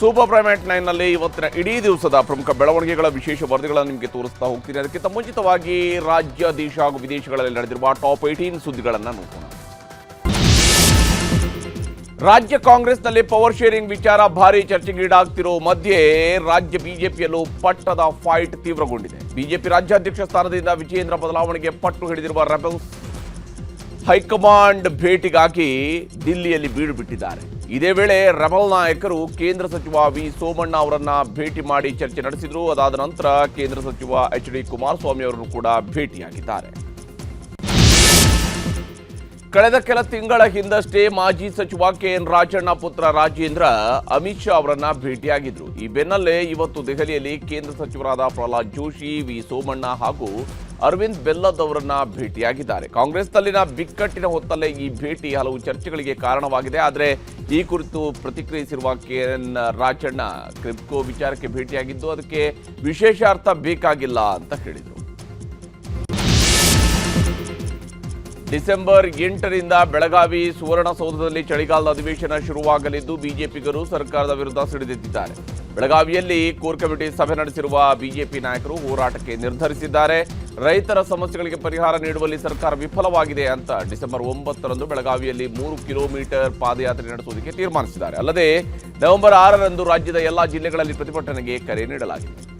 Super primate ನೈನ್ನಲ್ಲಿ ಇವತ್ತಿನ ಇಡೀ ದಿವಸದ ಪ್ರಮುಖ ಬೆಳವಣಿಗೆಗಳ ವಿಶೇಷ ವರದಿಗಳನ್ನು ನಿಮಗೆ ತೋರಿಸ್ತಾ ಹೋಗ್ತೀನಿ. ಅದಕ್ಕಿಂತ ಮುಂಚಿತವಾಗಿ ರಾಜ್ಯ, ದೇಶ ಹಾಗೂ ವಿದೇಶಗಳಲ್ಲಿ ನಡೆದಿರುವ ಟಾಪ್ ಏಯ್ಟೀನ್ ಸುದ್ದಿಗಳನ್ನು ನೋಡೋಣ. ರಾಜ್ಯ ಕಾಂಗ್ರೆಸ್ನಲ್ಲಿ ಪವರ್ ಶೇರಿಂಗ್ ವಿಚಾರ ಭಾರಿ ಚರ್ಚೆಗೀಡಾಗ್ತಿರೋ ಮಧ್ಯೆ ರಾಜ್ಯ ಬಿಜೆಪಿಯಲ್ಲೂ ಪಟ್ಟದ ಫೈಟ್ ತೀವ್ರಗೊಂಡಿದೆ. ಬಿಜೆಪಿ ರಾಜ್ಯಾಧ್ಯಕ್ಷ ಸ್ಥಾನದಿಂದ ವಿಜಯೇಂದ್ರ ಬದಲಾವಣೆಗೆ ಪಟ್ಟು ಹಿಡಿದಿರುವ ರೆಬಲ್ಸ್ ಹೈಕಮಾಂಡ್ ಭೇಟಿಗಾಗಿ ದಿಲ್ಲಿಯಲ್ಲಿ ಬೀಡು ಬಿಟ್ಟಿದ್ದಾರೆ. ಇದೇ ವೇಳೆ ರಮಲ್ ನಾಯಕರು ಕೇಂದ್ರ ಸಚಿವ ವಿ ಸೋಮಣ್ಣ ಅವರನ್ನ ಭೇಟಿ ಮಾಡಿ ಚರ್ಚೆ ನಡೆಸಿದರು. ಅದಾದ ನಂತರ ಕೇಂದ್ರ ಸಚಿವ ಎಚ್ ಡಿ ಕುಮಾರಸ್ವಾಮಿ ಅವರನ್ನು ಕೂಡ ಭೇಟಿಯಾಗಿದ್ದಾರೆ. ಕಳೆದ ಕೆಲ ತಿಂಗಳ ಹಿಂದಷ್ಟೇ ಮಾಜಿ ಸಚಿವ ಕೆ ಎನ್ ರಾಜಣ್ಣ ಪುತ್ರ ರಾಜೇಂದ್ರ ಅಮಿತ್ ಶಾ ಅವರನ್ನ ಭೇಟಿಯಾಗಿದ್ರು. ಈ ಬೆನ್ನಲ್ಲೇ ಇವತ್ತು ದೆಹಲಿಯಲ್ಲಿ ಕೇಂದ್ರ ಸಚಿವರಾದ ಪ್ರಹ್ಲಾದ್ ಜೋಶಿ, ವಿ ಸೋಮಣ್ಣ ಹಾಗೂ ಅರವಿಂದ್ ಬೆಲ್ಲದ್ ಅವರನ್ನ ಭೇಟಿಯಾಗಿದ್ದಾರೆ. ಕಾಂಗ್ರೆಸ್ನಲ್ಲಿನ ಬಿಕ್ಕಟ್ಟಿನ ಹೊತ್ತಲ್ಲೇ ಈ ಭೇಟಿ ಹಲವು ಚರ್ಚೆಗಳಿಗೆ ಕಾರಣವಾಗಿದೆ. ಆದರೆ ಈ ಕುರಿತು ಪ್ರತಿಕ್ರಿಯಿಸಿರುವ ಕೆ ಎನ್ ರಾಜಣ್ಣ ಕ್ರಿಪ್ಕೋ ವಿಚಾರಕ್ಕೆ ಭೇಟಿಯಾಗಿದ್ದು, ಅದಕ್ಕೆ ವಿಶೇಷ ಅರ್ಥ ಬೇಕಾಗಿಲ್ಲ ಅಂತ ಹೇಳಿದರು. ಡಿಸೆಂಬರ್ ಎಂಟರಿಂದ ಬೆಳಗಾವಿ ಸುವರ್ಣಸೌಧದಲ್ಲಿ ಚಳಿಗಾಲದ ಅಧಿವೇಶನ ಶುರುವಾಗಲಿದ್ದು, ಬಿಜೆಪಿಗರು ಸರ್ಕಾರದ ವಿರುದ್ಧ ಸಿಡಿದೆದ್ದಿದ್ದಾರೆ ಬೆಳಗಾವಿಯಲ್ಲಿ ಕೋರ್ ಕಮಿಟಿ ಸಭೆ ನಡೆಸಿರುವ ಬಿಜೆಪಿ ನಾಯಕರು ಹೋರಾಟಕ್ಕೆ ನಿರ್ಧರಿಸಿದ್ದಾರೆ. ರೈತರ ಸಮಸ್ಯೆಗಳಿಗೆ ಪರಿಹಾರ ನೀಡುವಲ್ಲಿ ಸರ್ಕಾರ ವಿಫಲವಾಗಿದೆ ಅಂತ ಡಿಸೆಂಬರ್ ಒಂಬತ್ತರಂದು ಬೆಳಗಾವಿಯಲ್ಲಿ ಮೂರು ಕಿಲೋಮೀಟರ್ ಪಾದಯಾತ್ರೆ ನಡೆಸುವುದಕ್ಕೆ ತೀರ್ಮಾನಿಸಿದ್ದಾರೆ. ಅಲ್ಲದೆ ನವೆಂಬರ್ ಆರರಂದು ರಾಜ್ಯದ ಎಲ್ಲಾ ಜಿಲ್ಲೆಗಳಲ್ಲಿ ಪ್ರತಿಭಟನೆಗೆ ಕರೆ ನೀಡಲಾಗಿದೆ.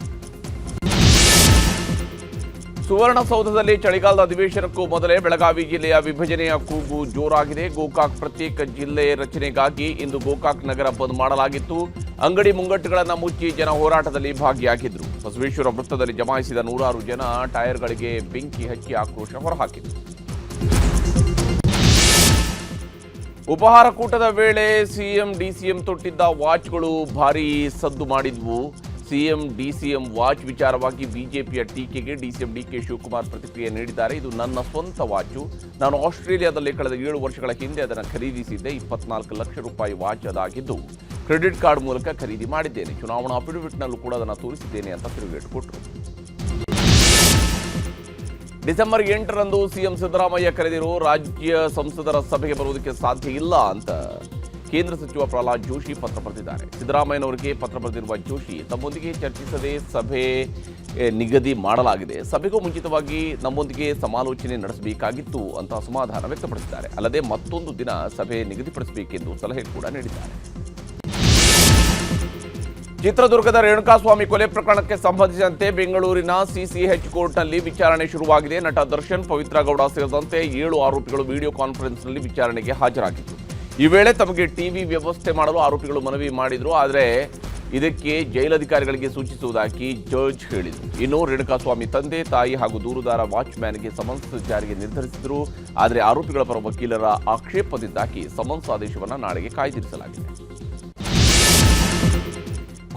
ಸುವರ್ಣಸೌಧದಲ್ಲಿ ಚಳಿಗಾಲದ ಅಧಿವೇಶನಕ್ಕೂ ಮೊದಲೇ ಬೆಳಗಾವಿ ಜಿಲ್ಲೆಯ ವಿಭಜನೆಯ ಕೂಗು ಜೋರಾಗಿದೆ. ಗೋಕಾಕ್ ಪ್ರತ್ಯೇಕ ಜಿಲ್ಲೆ ರಚನೆಗಾಗಿ ಇಂದು ಗೋಕಾಕ್ ನಗರ ಬಂದ್ ಮಾಡಲಾಗಿತ್ತು. ಅಂಗಡಿ ಮುಂಗಟ್ಟುಗಳನ್ನು ಮುಚ್ಚಿ ಜನ ಹೋರಾಟದಲ್ಲಿ ಭಾಗಿಯಾಗಿದ್ದರು ಬಸವೇಶ್ವರ ವೃತ್ತದಲ್ಲಿ ಜಮಾಯಿಸಿದ ನೂರಾರು ಜನ ಟೈರ್ಗಳಿಗೆ ಬೆಂಕಿ ಹಚ್ಚಿ ಆಕ್ರೋಶ ಹೊರಹಾಕಿದರು. ಉಪಹಾರ ಕೂಟದ ವೇಳೆ ಸಿಎಂ, ಡಿಸಿಎಂ ತೊಟ್ಟಿದ್ದ ವಾಚ್ಗಳು ಭಾರೀ ಸದ್ದು ಮಾಡಿದ್ವು. ಸಿಎಂ, ಡಿಸಿಎಂ ವಾಚ್ ವಿಚಾರವಾಗಿ ಬಿಜೆಪಿಯ ಟೀಕೆಗೆ ಡಿಸಿಎಂ ಡಿಕೆ ಶಿವಕುಮಾರ್ ಪ್ರತಿಕ್ರಿಯೆ ನೀಡಿದ್ದಾರೆ. ಇದು ನನ್ನ ಸ್ವಂತ ವಾಚು. ನಾನು ಆಸ್ಟ್ರೇಲಿಯಾದಲ್ಲಿ ಕಳೆದ ಏಳು ವರ್ಷಗಳ ಹಿಂದೆ ಅದನ್ನು ಖರೀದಿಸಿದ್ದೆ. ಇಪ್ಪತ್ನಾಲ್ಕು ಲಕ್ಷ ರೂಪಾಯಿ ವಾಚ್ ಅದಾಗಿದ್ದು, ಕ್ರೆಡಿಟ್ ಕಾರ್ಡ್ ಮೂಲಕ ಖರೀದಿ ಮಾಡಿದ್ದೇನೆ. ಚುನಾವಣಾ ಅಫಿಡವಿಟ್ನಲ್ಲೂ ಕೂಡ ಅದನ್ನು ತೋರಿಸಿದ್ದೇನೆ ಅಂತ ತಿರುಗೇಟು ಕೊಟ್ಟರು. ಡಿಸೆಂಬರ್ ಎಂಟರಂದು ಸಿಎಂ ಸಿದ್ದರಾಮಯ್ಯ ಕರೆದಿರೋ ರಾಜ್ಯ ಸಂಸದರ ಸಭೆಗೆ ಬರುವುದಕ್ಕೆ ಸಾಧ್ಯ ಇಲ್ಲ ಅಂತ ಕೇಂದ್ರ ಸಚಿವ ಪ್ರಹ್ಲಾದ್ ಜೋಶಿ ಪತ್ರ ಬರೆದಿದ್ದಾರೆ. ಸಿದ್ದರಾಮಯ್ಯನವರಿಗೆ ಪತ್ರ ಬರೆದಿರುವ ಜೋಶಿ ತಮ್ಮೊಂದಿಗೆ ಚರ್ಚಿಸದೆ ಸಭೆ ನಿಗದಿ ಮಾಡಲಾಗಿದೆ. ಸಭೆಗೂ ಮುಂಚಿತವಾಗಿ ನಮ್ಮೊಂದಿಗೆ ಸಮಾಲೋಚನೆ ನಡೆಸಬೇಕಾಗಿತ್ತು ಅಂತ ಅಸಮಾಧಾನ ವ್ಯಕ್ತಪಡಿಸಿದ್ದಾರೆ. ಅಲ್ಲದೆ ಮತ್ತೊಂದು ದಿನ ಸಭೆ ನಿಗದಿಪಡಿಸಬೇಕೆಂದು ಸಲಹೆ ಕೂಡ ನೀಡಿದ್ದಾರೆ. ಚಿತ್ರದುರ್ಗದ ರೇಣುಕಾಸ್ವಾಮಿ ಕೊಲೆ ಪ್ರಕರಣಕ್ಕೆ ಸಂಬಂಧಿಸಿದಂತೆ ಬೆಂಗಳೂರಿನ ಸಿಸಿಎಚ್ ಕೋರ್ಟ್ನಲ್ಲಿ ವಿಚಾರಣೆ ಶುರುವಾಗಿದೆ. ನಟ ದರ್ಶನ್ ಪವಿತ್ರ ಗೌಡ ಸೇರಿದಂತೆ ಏಳು ಆರೋಪಿಗಳು ವಿಡಿಯೋ ಕಾನ್ಫರೆನ್ಸ್ನಲ್ಲಿ ವಿಚಾರಣೆಗೆ ಹಾಜರಾಗಿದ್ದರು ಈ ವೇಳೆ ತಮಗೆ ಟಿವಿ ವ್ಯವಸ್ಥೆ ಮಾಡಲು ಆರೋಪಿಗಳು ಮನವಿ ಮಾಡಿದ್ರು, ಆದರೆ ಇದಕ್ಕೆ ಜೈಲಧಿಕಾರಿಗಳಿಗೆ ಸೂಚಿಸುವುದಾಗಿ ಜಡ್ಜ್ ಹೇಳಿದರು. ಇನ್ನು ರೇಣುಕಾಸ್ವಾಮಿ ತಂದೆ, ತಾಯಿ ಹಾಗೂ ದೂರುದಾರ ವಾಚ್ಮ್ಯಾನ್ಗೆ ಸಮನ್ಸ್ ಜಾರಿಗೆ ನಿರ್ಧರಿಸಿದರು, ಆದರೆ ಆರೋಪಿಗಳ ಪರ ವಕೀಲರ ಆಕ್ಷೇಪದಿಂದಾಗಿ ಸಮನ್ಸ್ ಆದೇಶವನ್ನು ನಾಳೆಗೆ ಕಾಯ್ದಿರಿಸಲಾಗಿದೆ.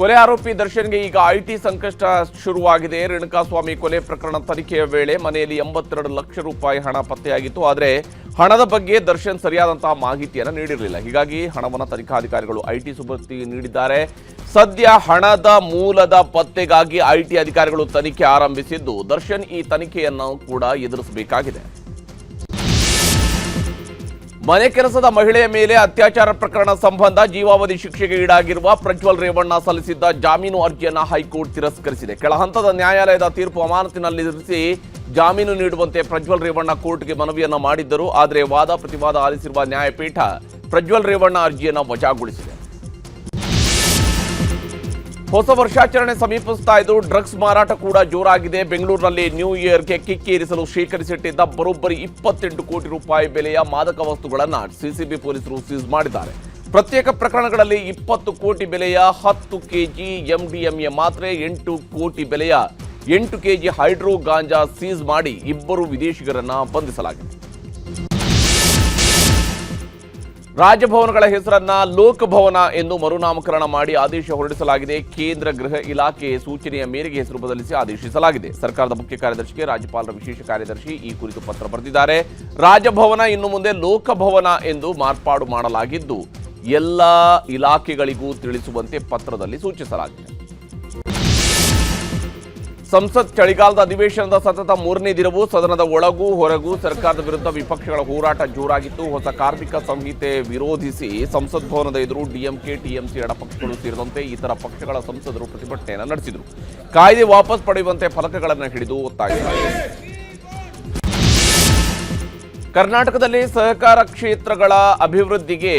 ಕೊಲೆ ಆರೋಪಿ ದರ್ಶನ್ಗೆ ಈಗ ಐಟಿ ಸಂಕಷ್ಟ ಶುರುವಾಗಿದೆ. ರೇಣುಕಾಸ್ವಾಮಿ ಕೊಲೆ ಪ್ರಕರಣ ತನಿಖೆಯ ವೇಳೆ ಮನೆಯಲ್ಲಿ ಎಂಬತ್ತೆರಡು ಲಕ್ಷ ರೂಪಾಯಿ ಹಣ ಪತ್ತೆಯಾಗಿತ್ತು. ಆದರೆ ಹಣದ ಬಗ್ಗೆ ದರ್ಶನ್ ಸರಿಯಾದಂತಹ ಮಾಹಿತಿಯನ್ನು ನೀಡಿರಲಿಲ್ಲ. ಹೀಗಾಗಿ ಹಣವನ್ನು ತನಿಖಾಧಿಕಾರಿಗಳು ಐಟಿ ಸುಬತ್ತಿ ನೀಡಿದ್ದಾರೆ. ಸದ್ಯ ಹಣದ ಮೂಲದ ಪತ್ತೆಗಾಗಿ ಐಟಿ ಅಧಿಕಾರಿಗಳು ತನಿಖೆ ಆರಂಭಿಸಿದ್ದು, ದರ್ಶನ್ ಈ ತನಿಖೆಯನ್ನು ಕೂಡ ಎದುರಿಸಬೇಕಾಗಿದೆ. ಮನೆ ಕೆಲಸದ ಮಹಿಳೆಯ ಮೇಲೆ ಅತ್ಯಾಚಾರ ಪ್ರಕರಣ ಸಂಬಂಧ ಜೀವಾವಧಿ ಶಿಕ್ಷೆಗೆ ಈಡಾಗಿರುವ ಪ್ರಜ್ವಲ್ ರೇವಣ್ಣ ಸಲ್ಲಿಸಿದ್ದ ಜಾಮೀನು ಅರ್ಜಿಯನ್ನು ಹೈಕೋರ್ಟ್ ತಿರಸ್ಕರಿಸಿದೆ. ಕೆಳ ಹಂತದ ನ್ಯಾಯಾಲಯದ ತೀರ್ಪು ಅಮಾನತಿನಲ್ಲಿರಿಸಿ ಜಾಮೀನು ನೀಡುವಂತೆ ಪ್ರಜ್ವಲ್ ರೇವಣ್ಣ ಕೋರ್ಟ್ಗೆ ಮನವಿಯನ್ನು ಮಾಡಿದ್ದರು. ಆದರೆ ವಾದ ಪ್ರತಿವಾದ ಆಲಿಸಿರುವ ನ್ಯಾಯಪೀಠ ಪ್ರಜ್ವಲ್ ರೇವಣ್ಣ ಅರ್ಜಿಯನ್ನು ವಜಾಗೊಳಿಸಿದೆ. ಹೊಸ ವರ್ಷಾಚರಣೆ ಸಮೀಪಿಸ್ತಾ ಇದ್ದು, ಡ್ರಗ್ಸ್ ಮಾರಾಟ ಕೂಡ ಜೋರಾಗಿದೆ. ಬೆಂಗಳೂರಿನಲ್ಲಿ ನ್ಯೂ ಇಯರ್ಗೆ ಕಿಕ್ಕೇರಿಸಲು ಶೇಖರಿಸಿಟ್ಟಿದ್ದ ಬರೋಬ್ಬರಿ ಇಪ್ಪತ್ತೆಂಟು ಕೋಟಿ ರೂಪಾಯಿ ಬೆಲೆಯ ಮಾದಕ ವಸ್ತುಗಳನ್ನು ಸಿಸಿಬಿ ಪೊಲೀಸರು ಸೀಸ್ ಮಾಡಿದ್ದಾರೆ. ಪ್ರತ್ಯೇಕ ಪ್ರಕರಣಗಳಲ್ಲಿ ಇಪ್ಪತ್ತು ಕೋಟಿ ಬೆಲೆಯ ಹತ್ತು ಕೆಜಿ ಎಂಡಿಎಂಎ ಮಾತ್ರೆ, ಎಂಟು ಕೋಟಿ ಬೆಲೆಯ ಎಂಟು ಕೆಜಿ ಹೈಡ್ರೋ ಗಾಂಜಾ ಸೀಸ್ ಮಾಡಿ ಇಬ್ಬರು ವಿದೇಶಿಗರನ್ನ ಬಂಧಿಸಲಾಗಿದೆ. ರಾಜಭವನಗಳ ಹೆಸರನ್ನ ಲೋಕಭವನ ಎಂದು ಮರುನಾಮಕರಣ ಮಾಡಿ ಆದೇಶ ಹೊರಡಿಸಲಾಗಿದೆ. ಕೇಂದ್ರ ಗೃಹ ಇಲಾಖೆ ಸೂಚನೆಯ ಮೇರೆಗೆ ಹೆಸರು ಬದಲಿಸಿ ಆದೇಶಿಸಲಾಗಿದೆ. ಸರ್ಕಾರದ ಮುಖ್ಯ ಕಾರ್ಯದರ್ಶಿಗೆ ರಾಜ್ಯಪಾಲರ ವಿಶೇಷ ಕಾರ್ಯದರ್ಶಿ ಈ ಕುರಿತು ಪತ್ರ ಬರೆದಿದ್ದಾರೆ. ರಾಜಭವನ ಇನ್ನು ಮುಂದೆ ಲೋಕಭವನ ಎಂದು ಮಾರ್ಪಾಡು ಮಾಡಲಾಗಿದ್ದು, ಎಲ್ಲ ಇಲಾಖೆಗಳಿಗೂ ತಿಳಿಸುವಂತೆ ಪತ್ರದಲ್ಲಿ ಸೂಚಿಸಲಾಗಿದೆ. ಸಂಸತ್ ಚಳಿಗಾಲದ ಅಧಿವೇಶನದ ಸತತ ಮೂರನೇ ದಿನವೂ ಸದನದ ಒಳಗೂ ಹೊರಗೂ ಸರ್ಕಾರದ ವಿರುದ್ಧ ವಿಪಕ್ಷಗಳ ಹೋರಾಟ ಜೋರಾಗಿತ್ತು. ಹೊಸ ಕಾರ್ಮಿಕ ಸಂಹಿತೆ ವಿರೋಧಿಸಿ ಸಂಸತ್ ಭವನದ ಎದುರು ಡಿಎಂಕೆ, ಟಿಎಂಸಿ ಎಡಪಕ್ಷಗಳು ಸೇರಿದಂತೆ ಇತರ ಪಕ್ಷಗಳ ಸಂಸದರು ಪ್ರತಿಭಟನೆಯನ್ನು ನಡೆಸಿದರು. ಕಾಯ್ದೆ ವಾಪಸ್ ಪಡೆಯುವಂತೆ ಫಲಕಗಳನ್ನು ಹಿಡಿದು ಒತ್ತಾಯಿಸಿದರು ಕರ್ನಾಟಕದಲ್ಲಿ ಸಹಕಾರ ಕ್ಷೇತ್ರಗಳ ಅಭಿವೃದ್ಧಿಗೆ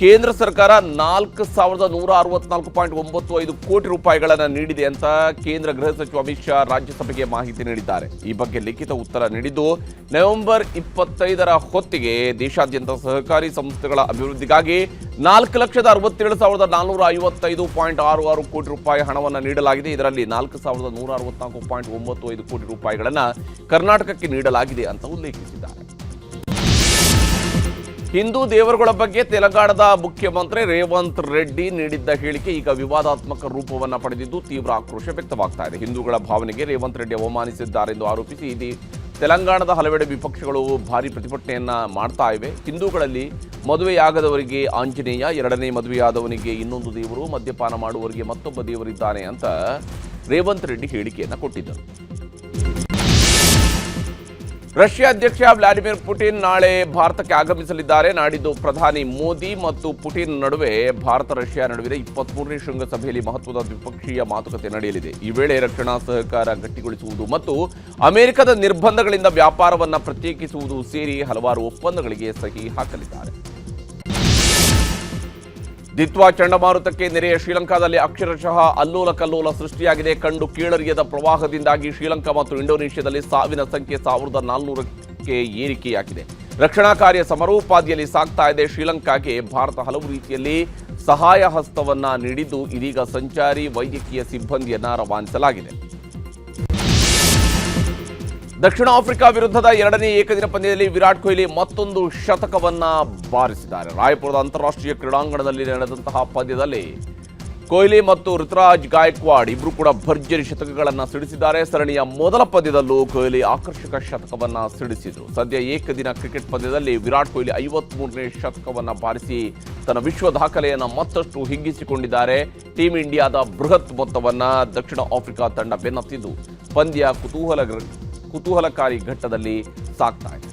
ಕೇಂದ್ರ ಸರ್ಕಾರ ನಾಲ್ಕು ಸಾವಿರದ ನೂರ ಅರವತ್ನಾಲ್ಕು ಪಾಯಿಂಟ್ ಒಂಬತ್ತು ಐದು ಕೋಟಿ ರೂಪಾಯಿಗಳನ್ನು ನೀಡಿದೆ ಅಂತ ಕೇಂದ್ರ ಗೃಹ ಸಚಿವ ಅಮಿತ್ ಶಾ ರಾಜ್ಯಸಭೆಗೆ ಮಾಹಿತಿ ನೀಡಿದ್ದಾರೆ. ಈ ಬಗ್ಗೆ ಲಿಖಿತ ಉತ್ತರ ನೀಡಿದ್ದು, ನವೆಂಬರ್ ಇಪ್ಪತ್ತೈದರ ಹೊತ್ತಿಗೆ ದೇಶಾದ್ಯಂತ ಸಹಕಾರಿ ಸಂಸ್ಥೆಗಳ ಅಭಿವೃದ್ಧಿಗಾಗಿ ನಾಲ್ಕು ಲಕ್ಷದ ಅರವತ್ತೇಳು ಸಾವಿರದ ನಾನ್ನೂರ ಐವತ್ತೈದು ಪಾಯಿಂಟ್ ಆರು ಆರು ಕೋಟಿ ರೂಪಾಯಿ ಹಣವನ್ನು ನೀಡಲಾಗಿದೆ. ಇದರಲ್ಲಿ ನಾಲ್ಕು ಸಾವಿರದ ನೂರ ಅರವತ್ನಾಲ್ಕು ಪಾಯಿಂಟ್ ಒಂಬತ್ತು ಐದು ಕೋಟಿ ರೂಪಾಯಿಗಳನ್ನು ಕರ್ನಾಟಕಕ್ಕೆ ನೀಡಲಾಗಿದೆ ಅಂತ ಉಲ್ಲೇಖಿಸಿದ್ದಾರೆ ಹಿಂದೂ ದೇವರುಗಳ ಬಗ್ಗೆ ತೆಲಂಗಾಣದ ಮುಖ್ಯಮಂತ್ರಿ ರೇವಂತ್ ರೆಡ್ಡಿ ನೀಡಿದ್ದ ಹೇಳಿಕೆ ಈಗ ವಿವಾದಾತ್ಮಕ ರೂಪವನ್ನು ಪಡೆದಿದ್ದು ತೀವ್ರ ಆಕ್ರೋಶ ವ್ಯಕ್ತವಾಗ್ತಾ ಇದೆ. ಹಿಂದೂಗಳ ಭಾವನೆಗೆ ರೇವಂತ್ ರೆಡ್ಡಿ ಅವಮಾನಿಸಿದ್ದಾರೆಂದು ಆರೋಪಿಸಿ ಇದು ತೆಲಂಗಾಣದ ಹಲವೆಡೆ ವಿಪಕ್ಷಗಳು ಭಾರಿ ಪ್ರತಿಭಟನೆಯನ್ನು ಮಾಡ್ತಾ ಇವೆ. ಹಿಂದೂಗಳಲ್ಲಿ ಮದುವೆಯಾಗದವರಿಗೆ ಆಂಜನೇಯ, ಎರಡನೇ ಮದುವೆಯಾದವನಿಗೆ ಇನ್ನೊಂದು ದೇವರು, ಮದ್ಯಪಾನ ಮಾಡುವವರಿಗೆ ಮತ್ತೊಬ್ಬ ದೇವರಿದ್ದಾನೆ ಅಂತ ರೇವಂತ್ ರೆಡ್ಡಿ ಹೇಳಿಕೆಯನ್ನು ಕೊಟ್ಟಿದ್ದರು. ರಷ್ಯಾ ಅಧ್ಯಕ್ಷ ವ್ಲಾಡಿಮಿರ್ ಪುಟಿನ್ ನಾಳೆ ಭಾರತಕ್ಕೆ ಆಗಮಿಸಲಿದ್ದಾರೆ. ನಾಡಿದ್ದು ಪ್ರಧಾನಿ ಮೋದಿ ಮತ್ತು ಪುಟಿನ್ ನಡುವೆ ಭಾರತ ರಷ್ಯಾ ನಡುವಿನ ಇಪ್ಪತ್ಮೂರನೇ ಶೃಂಗಸಭೆಯಲ್ಲಿ ಮಹತ್ವದ ದ್ವಿಪಕ್ಷೀಯ ಮಾತುಕತೆ ನಡೆಯಲಿದೆ. ಈ ವೇಳೆ ರಕ್ಷಣಾ ಸಹಕಾರ ಗಟ್ಟಿಗೊಳಿಸುವುದು ಮತ್ತು ಅಮೆರಿಕದ ನಿರ್ಬಂಧಗಳಿಂದ ವ್ಯಾಪಾರವನ್ನು ಪ್ರತ್ಯೇಕಿಸುವುದು ಸೇರಿ ಹಲವಾರು ಒಪ್ಪಂದಗಳಿಗೆ ಸಹಿ ಹಾಕಲಿದ್ದಾರೆ. ದಿತ್ವಾ ಚಂಡಮಾರುತಕ್ಕೆ ನೆರೆಯ ಶ್ರೀಲಂಕಾದಲ್ಲಿ ಅಕ್ಷರಶಃ ಅಲ್ಲೋಲ ಕಲ್ಲೋಲ ಸೃಷ್ಟಿಯಾಗಿದೆ. ಕಂಡು ಕೀಳರಿಯದ ಪ್ರವಾಹದಿಂದಾಗಿ ಶ್ರೀಲಂಕಾ ಮತ್ತು ಇಂಡೋನೇಷ್ಯಾದಲ್ಲಿ ಸಾವಿನ ಸಂಖ್ಯೆ ಸಾವಿರದ ನಾಲ್ನೂರಕ್ಕೆ ಏರಿಕೆಯಾಗಿದೆ. ರಕ್ಷಣಾ ಕಾರ್ಯ ಸಮರೋಪಾದಿಯಲ್ಲಿ ಸಾಗ್ತಾ ಇದೆ. ಶ್ರೀಲಂಕಾಗೆ ಭಾರತ ಹಲವು ರೀತಿಯಲ್ಲಿ ಸಹಾಯ ಹಸ್ತವನ್ನ ನೀಡಿದ್ದು ಇದೀಗ ಸಂಚಾರಿ ವೈದ್ಯಕೀಯ ಸಿಬ್ಬಂದಿಯನ್ನ ರವಾನಿಸಲಾಗಿದೆ. ದಕ್ಷಿಣ ಆಫ್ರಿಕಾ ವಿರುದ್ಧದ ಎರಡನೇ ಏಕದಿನ ಪಂದ್ಯದಲ್ಲಿ ವಿರಾಟ್ ಕೊಹ್ಲಿ ಮತ್ತೊಂದು ಶತಕವನ್ನ ಬಾರಿಸಿದ್ದಾರೆ. ರಾಯಪುರದ ಅಂತಾರಾಷ್ಟ್ರೀಯ ಕ್ರೀಡಾಂಗಣದಲ್ಲಿ ನಡೆದಂತಹ ಪಂದ್ಯದಲ್ಲಿ ಕೊಹ್ಲಿ ಮತ್ತು ಋತುರಾಜ್ ಗಾಯಕ್ವಾಡ್ ಇಬ್ರು ಕೂಡ ಭರ್ಜರಿ ಶತಕಗಳನ್ನು ಸಿಡಿಸಿದ್ದಾರೆ. ಸರಣಿಯ ಮೊದಲ ಪಂದ್ಯದಲ್ಲೂ ಕೊಹ್ಲಿ ಆಕರ್ಷಕ ಶತಕವನ್ನ ಸಿಡಿಸಿದರು. ಸದ್ಯ ಏಕದಿನ ಕ್ರಿಕೆಟ್ ಪಂದ್ಯದಲ್ಲಿ ವಿರಾಟ್ ಕೊಹ್ಲಿ ಐವತ್ಮೂರನೇ ಶತಕವನ್ನ ಬಾರಿಸಿ ತನ್ನ ವಿಶ್ವ ದಾಖಲೆಯನ್ನು ಮತ್ತಷ್ಟು ಹಿಗ್ಗಿಸಿಕೊಂಡಿದ್ದಾರೆ. ಟೀಂ ಇಂಡಿಯಾದ ಬೃಹತ್ ಮೊತ್ತವನ್ನು ದಕ್ಷಿಣ ಆಫ್ರಿಕಾ ತಂಡ ಬೆನ್ನತ್ತಿದ್ದು. ಪಂದ್ಯ ಕುತೂಹಲ ಕುತೂಹಲಕಾರಿ ಘಟ್ಟದಲ್ಲಿ ಸಾಕ್ತಾ ಇದೆ.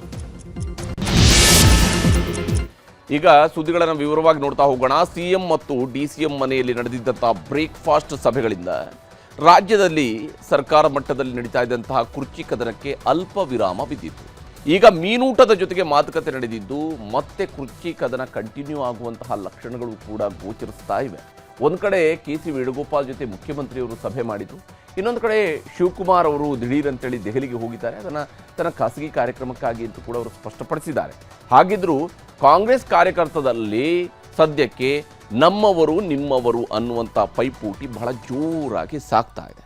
ಈಗ ಸುದ್ದಿಗಳನ್ನು ವಿವರವಾಗಿ ನೋಡ್ತಾ ಹೋಗೋಣ. ಸಿಎಂ ಮತ್ತು ಡಿಸಿಎಂ ಮನೆಯಲ್ಲಿ ನಡೆದಿದ್ದಂತಹ ಬ್ರೇಕ್ಫಾಸ್ಟ್ ಸಭೆಗಳಿಂದ ರಾಜ್ಯದಲ್ಲಿ ಸರ್ಕಾರ ಮಟ್ಟದಲ್ಲಿ ನಡೀತಾ ಇದ್ದಂತಹ ಕುರ್ಚಿ ಕದನಕ್ಕೆ ಅಲ್ಪ ವಿರಾಮ ಬಿದ್ದಿತ್ತು. ಈಗ ಮೀನೂಟದ ಜೊತೆಗೆ ಮಾತುಕತೆ ನಡೆದಿದ್ದು, ಮತ್ತೆ ಕುರ್ಚಿ ಕದನ ಕಂಟಿನ್ಯೂ ಆಗುವಂತಹ ಲಕ್ಷಣಗಳು ಕೂಡ ಗೋಚರಿಸ್ತಾ ಇವೆ. ಒಂದು ಕಡೆ ಕೆ ಸಿ ವೇಣುಗೋಪಾಲ್ ಜೊತೆ ಮುಖ್ಯಮಂತ್ರಿಯವರು ಸಭೆ ಮಾಡಿದ್ರು, ಇನ್ನೊಂದು ಕಡೆ ಶಿವಕುಮಾರ್ ಅವರು ದಿಢೀರ್ ಅಂತೇಳಿ ದೆಹಲಿಗೆ ಹೋಗಿದ್ದಾರೆ, ಅದನ್ನು ತನ್ನ ಖಾಸಗಿ ಕಾರ್ಯಕ್ರಮಕ್ಕಾಗಿ ಅಂತ ಕೂಡ ಅವರು ಸ್ಪಷ್ಟಪಡಿಸಿದ್ದಾರೆ. ಹಾಗಿದ್ದರೂ ಕಾಂಗ್ರೆಸ್ ಕಾರ್ಯಕರ್ತದಲ್ಲಿ ಸದ್ಯಕ್ಕೆ ನಮ್ಮವರು ನಿಮ್ಮವರು ಅನ್ನುವಂಥ ಪೈಪೋಟಿ ಬಹಳ ಜೋರಾಗಿ ಸಾಕ್ತಾ ಇದೆ.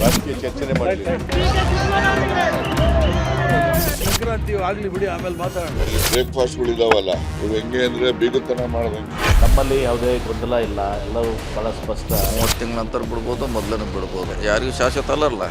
ರಾಜಕೀಯ ಚರ್ಚನೆ ಮಾಡಲಿ. ಸಂಕ್ರಾಂತಿ ಆಗ್ಲಿ ಬಿಡಿ ಆಮೇಲೆ ಮಾತಾಡೋಣ. ಬ್ರೇಕ್ಫಾಸ್ಟ್ಗಳು ಇದಾವಲ್ಲ ಇವು ಹೆಂಗೆ ಅಂದ್ರೆ ಬೀಗತನ ಮಾಡ್ದಂಗೆ ನಮ್ಮಲ್ಲಿ ಯಾವುದೇ ಗೊಂದಲ ಇಲ್ಲ ಎಲ್ಲವೂ ಬಹಳ ಸ್ಪಷ್ಟ. ಮೂವತ್ತು ತಿಂಗಳ ನಂತರ ಬಿಡ್ಬೋದು ಮೊದಲನೇ ಬಿಡ್ಬೋದು. ಯಾರಿಗೂ ಶಾಶ್ವತ ಅಲ್ಲಲ್ಲ.